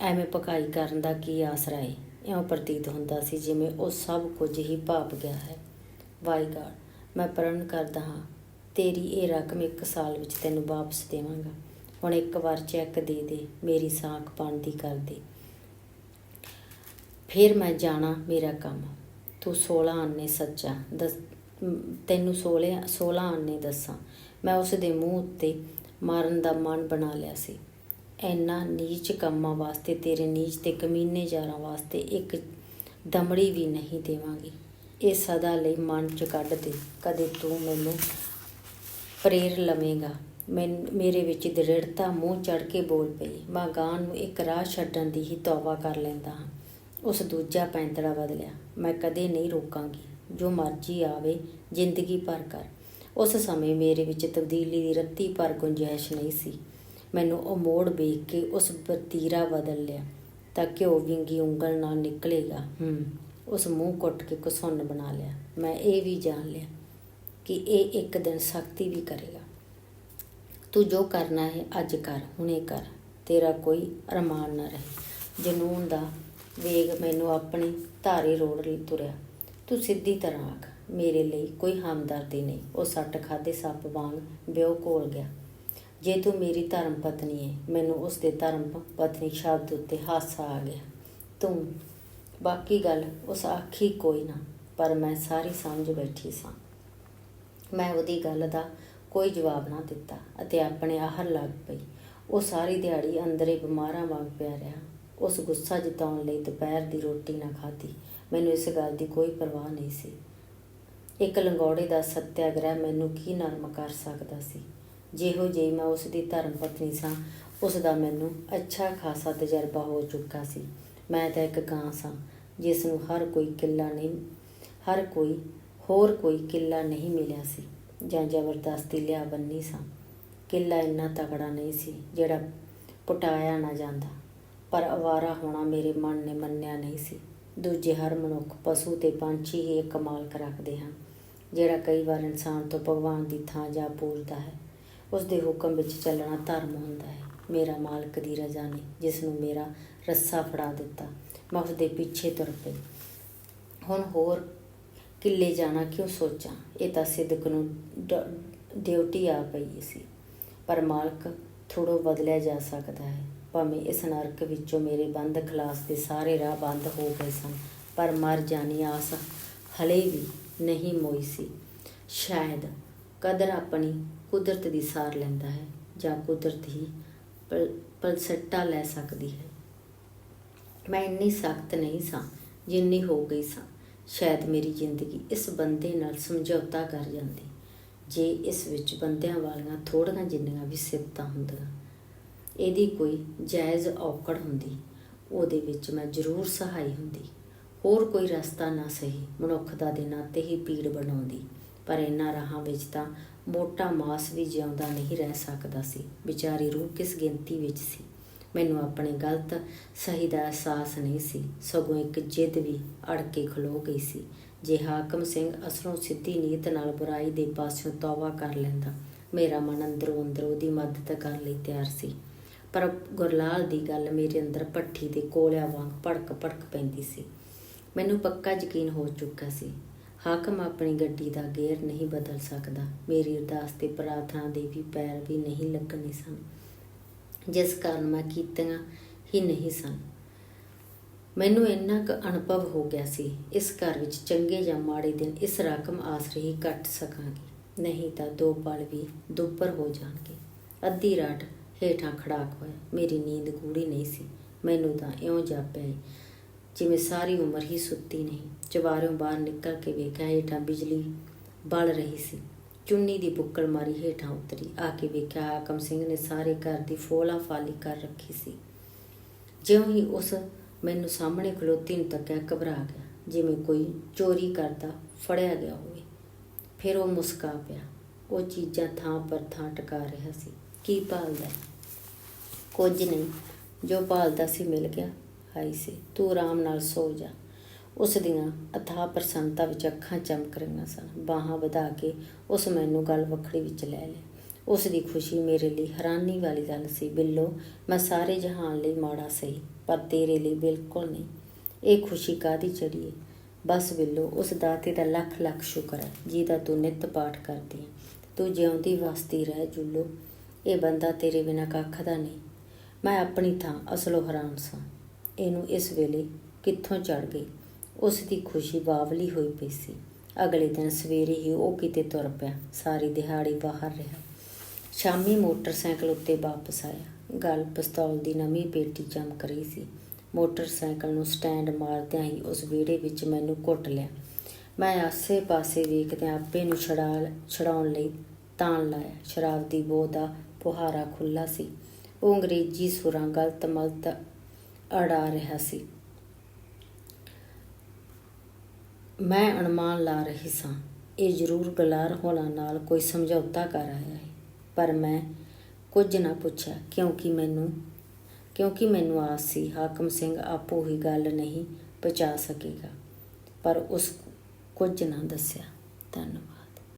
ਐਵੇਂ ਪਕਾਈ ਕਰਨ ਦਾ ਕੀ ਆਸਰਾ ਏ? ਇਉਂ ਪ੍ਰਤੀਤ ਹੁੰਦਾ ਸੀ ਜਿਵੇਂ ਉਹ ਸਭ ਕੁਝ ਹੀ ਭਾਪ ਗਿਆ ਹੈ। ਵਾਈ ਗਾਡ, ਮੈਂ ਪ੍ਰਣ ਕਰਦਾ ਹਾਂ, ਤੇਰੀ ਇਹ ਰਕਮ ਇੱਕ ਸਾਲ ਵਿੱਚ ਤੈਨੂੰ ਵਾਪਸ ਦੇਵਾਂਗਾ। ਹੁਣ ਇੱਕ ਵਾਰ ਚੈੱਕ ਦੇ ਦੇ, ਮੇਰੀ ਸਾਖ ਬਣਦੀ ਕਰ ਦੇ। ਫਿਰ ਮੈਂ ਜਾਣਾ ਮੇਰਾ ਕੰਮ। ਤੂੰ 16 ਆਨੇ ਸੱਚਾ, ਦੱਸ, ਤੈਨੂੰ 16 16 ਆਨੇ ਦੱਸਾਂ। ਮੈਂ ਉਸ ਦੇ ਮੂੰਹ ਉੱਤੇ ਮਾਰਨ ਦਾ ਮਨ ਬਣਾ ਲਿਆ ਸੀ। ਐਨਾ ਨੀਚ ਕੰਮਾਂ ਵਾਸਤੇ, ਤੇਰੇ ਨੀਚ ਤੇ ਕਮੀਨੇ ਜਾਰਾਂ ਵਾਸਤੇ ਇੱਕ ਦਮੜੀ ਵੀ ਨਹੀਂ ਦੇਵਾਂਗੀ। ਇਹ ਸਦਾ ਲਈ ਮਨ ਚ ਕੱਢ ਦੇ, ਕਦੇ ਤੂੰ ਮੈਨੂੰ ਪ੍ਰੇਰ ਲਵੇਂਗਾ। ਮੈਂ, ਮੇਰੇ ਵਿੱਚ ਦ੍ਰਿੜਤਾ, ਮੂੰਹ ਚੜ ਕੇ ਬੋਲ ਪਈ। ਮੈਂ ਗਾਂ ਨੂੰ ਇੱਕ ਰਾਹ ਛੱਡਣ ਦੀ ਹੀ ਤੌਬਾ ਕਰ ਲੈਂਦਾ ਹਾਂ। ਉਸ ਦੂਜਾ ਪੈਂਤੜਾ ਬਦਲਿਆ। ਮੈਂ ਕਦੇ ਨਹੀਂ ਰੋਕਾਂਗੀ। ਜੋ ਮਰਜ਼ੀ ਆਵੇ, ਜ਼ਿੰਦਗੀ ਭਰ ਕਰ। ਉਸ ਸਮੇਂ ਮੇਰੇ ਵਿੱਚ ਤਬਦੀਲੀ ਦੀ ਰੱਤੀ ਪਰ ਗੁੰਜਾਇਸ਼ ਨਹੀਂ ਸੀ। ਮੈਨੂੰ ਉਹ ਮੋੜ ਵੇਖ ਕੇ ਉਸ ਵਤੀਰਾ ਬਦਲ ਲਿਆ। ਤਾਂ ਘਿਓ ਵਿੰਗੀ ਉਂਗਲ ਨਾਲ ਨਿਕਲੇਗਾ। ਹੂੰ, ਉਸ ਮੂੰਹ ਕੁੱਟ ਕੇ ਕੁਸੁੰਨ ਬਣਾ ਲਿਆ। ਮੈਂ ਇਹ ਵੀ ਜਾਣ ਲਿਆ ਕਿ ਇਹ ਇੱਕ ਦਿਨ ਸਖਤੀ ਵੀ ਕਰੇਗਾ। ਤੂੰ ਜੋ ਕਰਨਾ ਹੈ, ਅੱਜ ਕਰ, ਹੁਣੇ ਕਰ। ਤੇਰਾ ਕੋਈ ਅਰਮਾਨ ਨਾ ਰਹੇ। ਜਨੂਨ ਦਾ ਵੇਗ ਮੈਨੂੰ ਆਪਣੀ ਧਾਰੇ ਰੋੜ ਲਈ ਤੁਰਿਆ। ਤੂੰ ਸਿੱਧੀ ਤਰ੍ਹਾਂ ਆਖ, ਮੇਰੇ ਲਈ ਕੋਈ ਹਮਦਰਦੀ ਨਹੀਂ। ਉਹ ਸੱਟ ਖਾਦੇ ਸੱਪ ਵਾਂਗ ਬਿਓ ਕੋਲ ਗਿਆ। ਜੇ ਤੂੰ ਮੇਰੀ ਧਰਮ ਪਤਨੀ ਹੈ ਮੈਨੂੰ ਉਸ ਦੇ ਧਰਮ ਪਤਨੀ ਸ਼ਬਦ ਉੱਤੇ ਹਾਸਾ ਆ ਗਿਆ। ਤੂੰ, ਬਾਕੀ ਗੱਲ ਉਸ ਆਖੀ ਕੋਈ ਨਾ, ਪਰ ਮੈਂ ਸਾਰੀ ਸਮਝ ਬੈਠੀ ਸਾਂ। ਮੈਂ ਉਹਦੀ ਗੱਲ ਦਾ ਕੋਈ ਜਵਾਬ ਨਾ ਦਿੱਤਾ ਅਤੇ ਆਪਣੇ ਆਹਰ ਲੱਗ ਪਈ। ਉਹ ਸਾਰੀ ਦਿਹਾੜੀ ਅੰਦਰੇ ਬਿਮਾਰਾਂ ਵਾਂਗ ਪਿਆ ਰਿਹਾ। ਉਸ ਗੁੱਸਾ ਜਿਤਾਉਣ ਲਈ ਦੁਪਹਿਰ ਦੀ ਰੋਟੀ ਨਾ ਖਾਧੀ। ਮੈਨੂੰ ਇਸ ਗੱਲ ਦੀ ਕੋਈ ਪਰਵਾਹ ਨਹੀਂ ਸੀ। ਇੱਕ ਲੰਗੋੜੇ ਦਾ ਸੱਤਿਆਗ੍ਰਹਿ ਮੈਨੂੰ ਕੀ ਨਰਮ ਕਰ ਸਕਦਾ ਸੀ? ਜਿਹੋ ਜਿਹੀ ਮੈਂ ਉਸ ਦੀ ਧਰਮ ਪਤਨੀ ਸਾਂ, ਉਸ ਦਾ ਮੈਨੂੰ ਅੱਛਾ ਖਾਸਾ ਤਜਰਬਾ ਹੋ ਚੁੱਕਾ ਸੀ। ਮੈਂ ਤਾਂ ਇੱਕ ਗਾਂ ਸਾਂ, ਜਿਸ ਨੂੰ ਹਰ ਕੋਈ ਕਿੱਲਾ ਨਹੀਂ, ਹਰ ਕੋਈ ਹੋਰ ਕੋਈ ਕਿੱਲਾ ਨਹੀਂ ਮਿਲਿਆ ਸੀ। ਜਾਂ ਜ਼ਬਰਦਸਤੀ ਲਿਆ ਬੰਨੀ ਸਾਂ। ਕਿੱਲਾ ਇੰਨਾ ਤਕੜਾ ਨਹੀਂ ਸੀ ਜਿਹੜਾ ਪਟਾਇਆ ਨਾ ਜਾਂਦਾ। ਪਰ ਅਵਾਰਾ ਹੋਣਾ ਮੇਰੇ ਮਨ ਨੇ ਮੰਨਿਆ ਨਹੀਂ ਸੀ। ਦੂਜੇ ਹਰ ਮਨੁੱਖ ਪਸ਼ੂ ਤੇ ਪੰਛੀ ਹੀ ਇੱਕ ਮਾਲਕ ਰੱਖਦੇ ਹਨ, ਜਿਹੜਾ ਕਈ ਵਾਰ ਇਨਸਾਨ ਤੋਂ ਭਗਵਾਨ ਦੀ ਥਾਂ ਜਾ ਪੂਜਦਾ ਹੈ। ਉਸ ਦੇ ਹੁਕਮ ਵਿੱਚ ਚੱਲਣਾ ਧਰਮ ਹੁੰਦਾ ਹੈ। ਮੇਰਾ ਮਾਲਕ ਦੀ ਰਜ਼ਾ ਨੇ ਜਿਸ ਨੂੰ ਮੇਰਾ ਰੱਸਾ ਫੜਾ ਦਿੱਤਾ, ਮੈਂ ਉਸ ਦੇ ਪਿੱਛੇ ਤੁਰ ਪਈ। ਹੁਣ ਹੋਰ ਕਿੱਲੇ ਜਾਣਾ ਕਿਉਂ ਸੋਚਾਂ? ਇਹ ਤਾਂ ਸਿੱਧਕ ਨੂੰ ਡਿਊਟੀ ਆ ਪਈ ਸੀ। ਪਰ ਮਾਲਕ ਥੋੜੋ ਬਦਲਿਆ ਜਾ ਸਕਦਾ ਹੈ। ਭਾਵੇਂ ਇਸ ਨਰਕ ਵਿੱਚੋਂ ਮੇਰੇ ਬੰਦ ਖਲਾਸ ਦੇ ਸਾਰੇ ਰਾਹ ਬੰਦ ਹੋ ਗਏ ਸਨ, ਪਰ ਮਰ ਜਾਣੀ ਆਸ ਹਲੇ ਵੀ ਨਹੀਂ ਮੋਈ ਸੀ। ਸ਼ਾਇਦ ਕਦਰ ਆਪਣੀ ਕੁਦਰਤ ਦੀ ਸਾਰ ਲੈਂਦਾ ਹੈ, ਜਾਂ ਕੁਦਰਤ ਹੀ ਪਲ, ਪਲਸੱਟਾ ਲੈ ਸਕਦੀ ਹੈ। ਮੈਂ ਇੰਨੀ ਸਖਤ ਨਹੀਂ ਸਾਂ ਜਿੰਨੀ ਹੋ ਗਈ ਸਾਂ। ਸ਼ਾਇਦ ਮੇਰੀ ਜ਼ਿੰਦਗੀ ਇਸ ਬੰਦੇ ਨਾਲ ਸਮਝੌਤਾ ਕਰ ਜਾਂਦੀ, ਜੇ ਇਸ ਵਿੱਚ ਬੰਦਿਆਂ ਵਾਲੀਆਂ ਥੋੜੀਆਂ ਜਿੰਨੀਆਂ ਵੀ ਸਿਫਤਾਂ ਹੁੰਦੀਆਂ। ਇਹਦੀ ਕੋਈ ਜਾਇਜ਼ ਔਕੜ ਹੁੰਦੀ, ਉਹਦੇ ਵਿੱਚ ਮੈਂ ਜ਼ਰੂਰ ਸਹਾਈ ਹੁੰਦੀ। ਹੋਰ ਕੋਈ ਰਸਤਾ ਨਾ ਸਹੀ, ਮਨੁੱਖ ਦਾ ਦੇ ਨਾਤੇ ਹੀ ਪੀੜ ਬਣਾਉਂਦੀ। ਪਰ ਇਹਨਾਂ ਰਾਹਾਂ ਵਿੱਚ ਤਾਂ ਮੋਟਾ ਮਾਸ ਵੀ ਜਿਉਂਦਾ ਨਹੀਂ ਰਹਿ ਸਕਦਾ ਸੀ। ਵਿਚਾਰੀ ਰੂਹ ਕਿਸ ਗਿਣਤੀ ਵਿੱਚ ਸੀ? ਮੈਨੂੰ ਆਪਣੇ ਗਲਤ, ਸਹੀ ਦਾ ਅਹਿਸਾਸ ਨਹੀਂ ਸੀ। ਸਗੋਂ ਇੱਕ ਜਿੱਦ ਵੀ ਅੜ ਕੇ ਖਲੋ ਗਈ ਸੀ, ਜੇ ਹਾਕਮ ਸਿੰਘ ਅਸਲੋਂ ਸਿੱਧੀ ਨੀਤ ਨਾਲ ਬੁਰਾਈ ਦੇ ਪਾਸਿਓਂ ਤੌਬਾ ਕਰ ਲੈਂਦਾ, ਮੇਰਾ ਮਨ ਅੰਦਰੋਂ ਅੰਦਰ ਉਹਦੀ ਮਦਦ ਕਰਨ ਲਈ ਤਿਆਰ ਸੀ। ਪਰ ਗੁਰਲਾਲ ਦੀ ਗੱਲ ਮੇਰੇ ਅੰਦਰ ਪੱਠੀ ਦੇ ਕੋਲਿਆਂ ਵਾਂਗ ਭੜਕ ਭੜਕ ਪੈਂਦੀ ਸੀ। ਮੈਨੂੰ ਪੱਕਾ ਯਕੀਨ ਹੋ ਚੁੱਕਾ ਸੀ, ਹਾਕਮ ਆਪਣੀ ਗੱਡੀ ਦਾ ਗੇਅਰ ਨਹੀਂ ਬਦਲ ਸਕਦਾ, ਮੇਰੀ ਅਰਦਾਸ ਤੇ ਪ੍ਰਾਰਥਨਾ ਦੇ ਵੀ ਪੈਰ ਵੀ ਨਹੀਂ ਲੱਗਣੇ ਸਨ। ਜਿਸ ਕਾਰਨ ਮੈਂ ਕੀਤੀਆਂ ਹੀ ਨਹੀਂ ਸਨ। ਮੈਨੂੰ ਇੰਨਾ ਕੁ ਅਨੁਭਵ ਹੋ ਗਿਆ ਸੀ, ਇਸ ਘਰ ਵਿੱਚ ਚੰਗੇ ਜਾਂ ਮਾੜੇ ਦਿਨ ਇਸ ਰਕਮ ਆਸਰੇ ਹੀ ਕੱਟ ਸਕਾਂਗੀ, ਨਹੀਂ ਤਾਂ ਦੋ ਪਲ ਵੀ ਦੁੱਪਰ ਹੋ ਜਾਣਗੇ। ਅੱਧੀ ਰਾਤ ਹੇਠਾਂ ਖੜਾਕ ਹੋਇਆ, ਮੇਰੀ ਨੀਂਦ ਗੂੜੀ ਨਹੀਂ ਸੀ, ਮੈਨੂੰ ਤਾਂ ਇਉਂ ਜਾਪਿਆ ਜਿਵੇਂ ਸਾਰੀ ਉਮਰ ਹੀ ਸੁੱਤੀ ਨਹੀਂ। ਚਵਾਰਿਓਂ ਬਾਹਰ ਨਿਕਲ ਕੇ ਵੇਖਿਆ ਹੇਠਾਂ ਬਿਜਲੀ ਬਲ ਰਹੀ ਸੀ। ਚੁੰਨੀ ਦੀ ਬੁੱਕਲ ਮਾਰੀ ਹੇਠਾਂ ਉਤਰੀ। ਆ ਕੇ ਵੇਖਿਆ ਹਾਕਮ ਸਿੰਘ ਨੇ ਸਾਰੇ ਘਰ ਦੀ ਫੋਲਾ ਫਾਲੀ ਕਰ ਰੱਖੀ ਸੀ। ਜਿਉਂ ਹੀ ਉਸ ਮੈਨੂੰ ਸਾਹਮਣੇ ਖਲੋਤੀ ਨੂੰ ਤੱਕਿਆ ਘਬਰਾ ਗਿਆ। ਜਿਵੇਂ ਕੋਈ ਚੋਰੀ ਕਰਦਾ ਫੜਿਆ ਗਿਆ ਹੋਵੇ। ਫਿਰ ਉਹ ਮੁਸਕਾ ਪਿਆ। ਉਹ ਚੀਜ਼ਾਂ ਥਾਂ ਪਰ ਥਾਂ ਟਿਕਾ ਰਿਹਾ ਸੀ। ਕੀ ਭਾਲਦਾ? ਕੁਝ ਨਹੀਂ। ਜੋ ਭਾਲਦਾ ਸੀ ਮਿਲ ਗਿਆ। ਹਾਈ ਸੀ, ਤੂੰ ਆਰਾਮ ਨਾਲ ਸੋ ਜਾ। ਉਸ ਦੀਆਂ ਅਥਾਹ ਪ੍ਰਸੰਨਤਾ ਵਿੱਚ ਅੱਖਾਂ ਚਮਕ ਰਹੀਆਂ ਸਨ। ਬਾਹਾਂ ਵਧਾ ਕੇ ਉਸ ਮੈਨੂੰ ਗੱਲ ਵੱਖਰੀ ਵਿੱਚ ਲੈ ਲਿਆ ਉਸ ਦੀ ਖੁਸ਼ੀ ਮੇਰੇ ਲਈ ਹੈਰਾਨੀ ਵਾਲੀ ਗੱਲ ਸੀ। ਬਿੱਲੋ, ਮੈਂ ਸਾਰੇ ਜਹਾਨ ਲਈ ਮਾੜਾ ਸਹੀ ਪਰ ਤੇਰੇ ਲਈ ਬਿਲਕੁਲ ਨਹੀਂ। ਇਹ ਖੁਸ਼ੀ ਕਾਦੀ ਚੜੀ ਬਸ ਬਿੱਲੋ, ਉਸ ਦਾਤੇ ਦਾ ਲੱਖ ਲੱਖ ਸ਼ੁਕਰ ਹੈ, ਜਿਹਦਾ ਤੂੰ ਨਿਤ ਪਾਠ ਕਰਦੀ ਹੈ ਤੂੰ ਜਿਉਂਦੀ ਵਸਦੀ ਰਹਿ, ਜੁੱਲੋ। ਇਹ ਬੰਦਾ ਤੇਰੇ ਬਿਨਾਂ ਕੱਖ ਦਾ ਨਹੀਂ। ਮੈਂ ਆਪਣੀ ਥਾਂ ਅਸਲੋਂ ਹੈਰਾਨ ਸਾਂ। ਇਹਨੂੰ ਇਸ ਵੇਲੇ ਕਿੱਥੋਂ ਚੜ ਗਈ? ਉਸ ਦੀ ਖੁਸ਼ੀ ਬਾਵਲੀ ਹੋਈ ਪਈ ਸੀ। ਅਗਲੇ ਦਿਨ ਸਵੇਰੇ ਹੀ ਉਹ ਕਿਤੇ ਤੁਰ ਪਿਆ। ਸਾਰੀ ਦਿਹਾੜੀ ਬਾਹਰ ਰਿਹਾ। ਸ਼ਾਮੀ ਮੋਟਰਸਾਈਕਲ ਉੱਤੇ ਵਾਪਸ ਆਇਆ। ਗਲ ਪਿਸਤੌਲ ਦੀ ਨਵੀਂ ਪੇਟੀ ਚਮਕ ਰਹੀ ਸੀ। ਮੋਟਰਸਾਈਕਲ ਨੂੰ ਸਟੈਂਡ ਮਾਰਦਿਆਂ ਹੀ ਉਸ ਵਿਹੜੇ ਵਿੱਚ ਮੈਨੂੰ ਘੁੱਟ ਲਿਆ। ਮੈਂ ਆਸੇ-ਪਾਸੇ ਵੇਖਦਿਆਂ ਆਪੇ ਨੂੰ ਛੜਾ ਛਡਾਉਣ ਲਈ ਤਾਣ ਲਾਇਆ। ਸ਼ਰਾਬ ਦੀ ਬੋ ਦਾ ਪੁਹਾਰਾ ਖੁੱਲਾ ਸੀ। ਉਹ ਅੰਗਰੇਜ਼ੀ ਸੁਰਾਂ ਗਲਤ ਮਲਤ ਅੜਾ ਰਿਹਾ ਸੀ। ਮੈਂ ਅਨੁਮਾਨ ਲਾ ਰਹੀ ਸਾਂ, ਇਹ ਜ਼ਰੂਰ ਗਲਾਰ ਹੋਣਾ ਨਾਲ ਕੋਈ ਸਮਝੌਤਾ ਕਰ ਆਇਆ ਹੈ, ਪਰ ਮੈਂ ਕੁਝ ਨਾ ਪੁੱਛਿਆ, ਕਿਉਂਕਿ ਮੈਨੂੰ ਕਿਉਂਕਿ ਮੈਨੂੰ ਆਸ ਸੀ ਹਾਕਮ ਸਿੰਘ ਆਪੋ ਹੀ ਗੱਲ ਨਹੀਂ ਪਹੁੰਚਾ ਸਕੇਗਾ, ਪਰ ਉਸ ਕੁਝ ਨਾ ਦੱਸਿਆ। ਧੰਨਵਾਦ।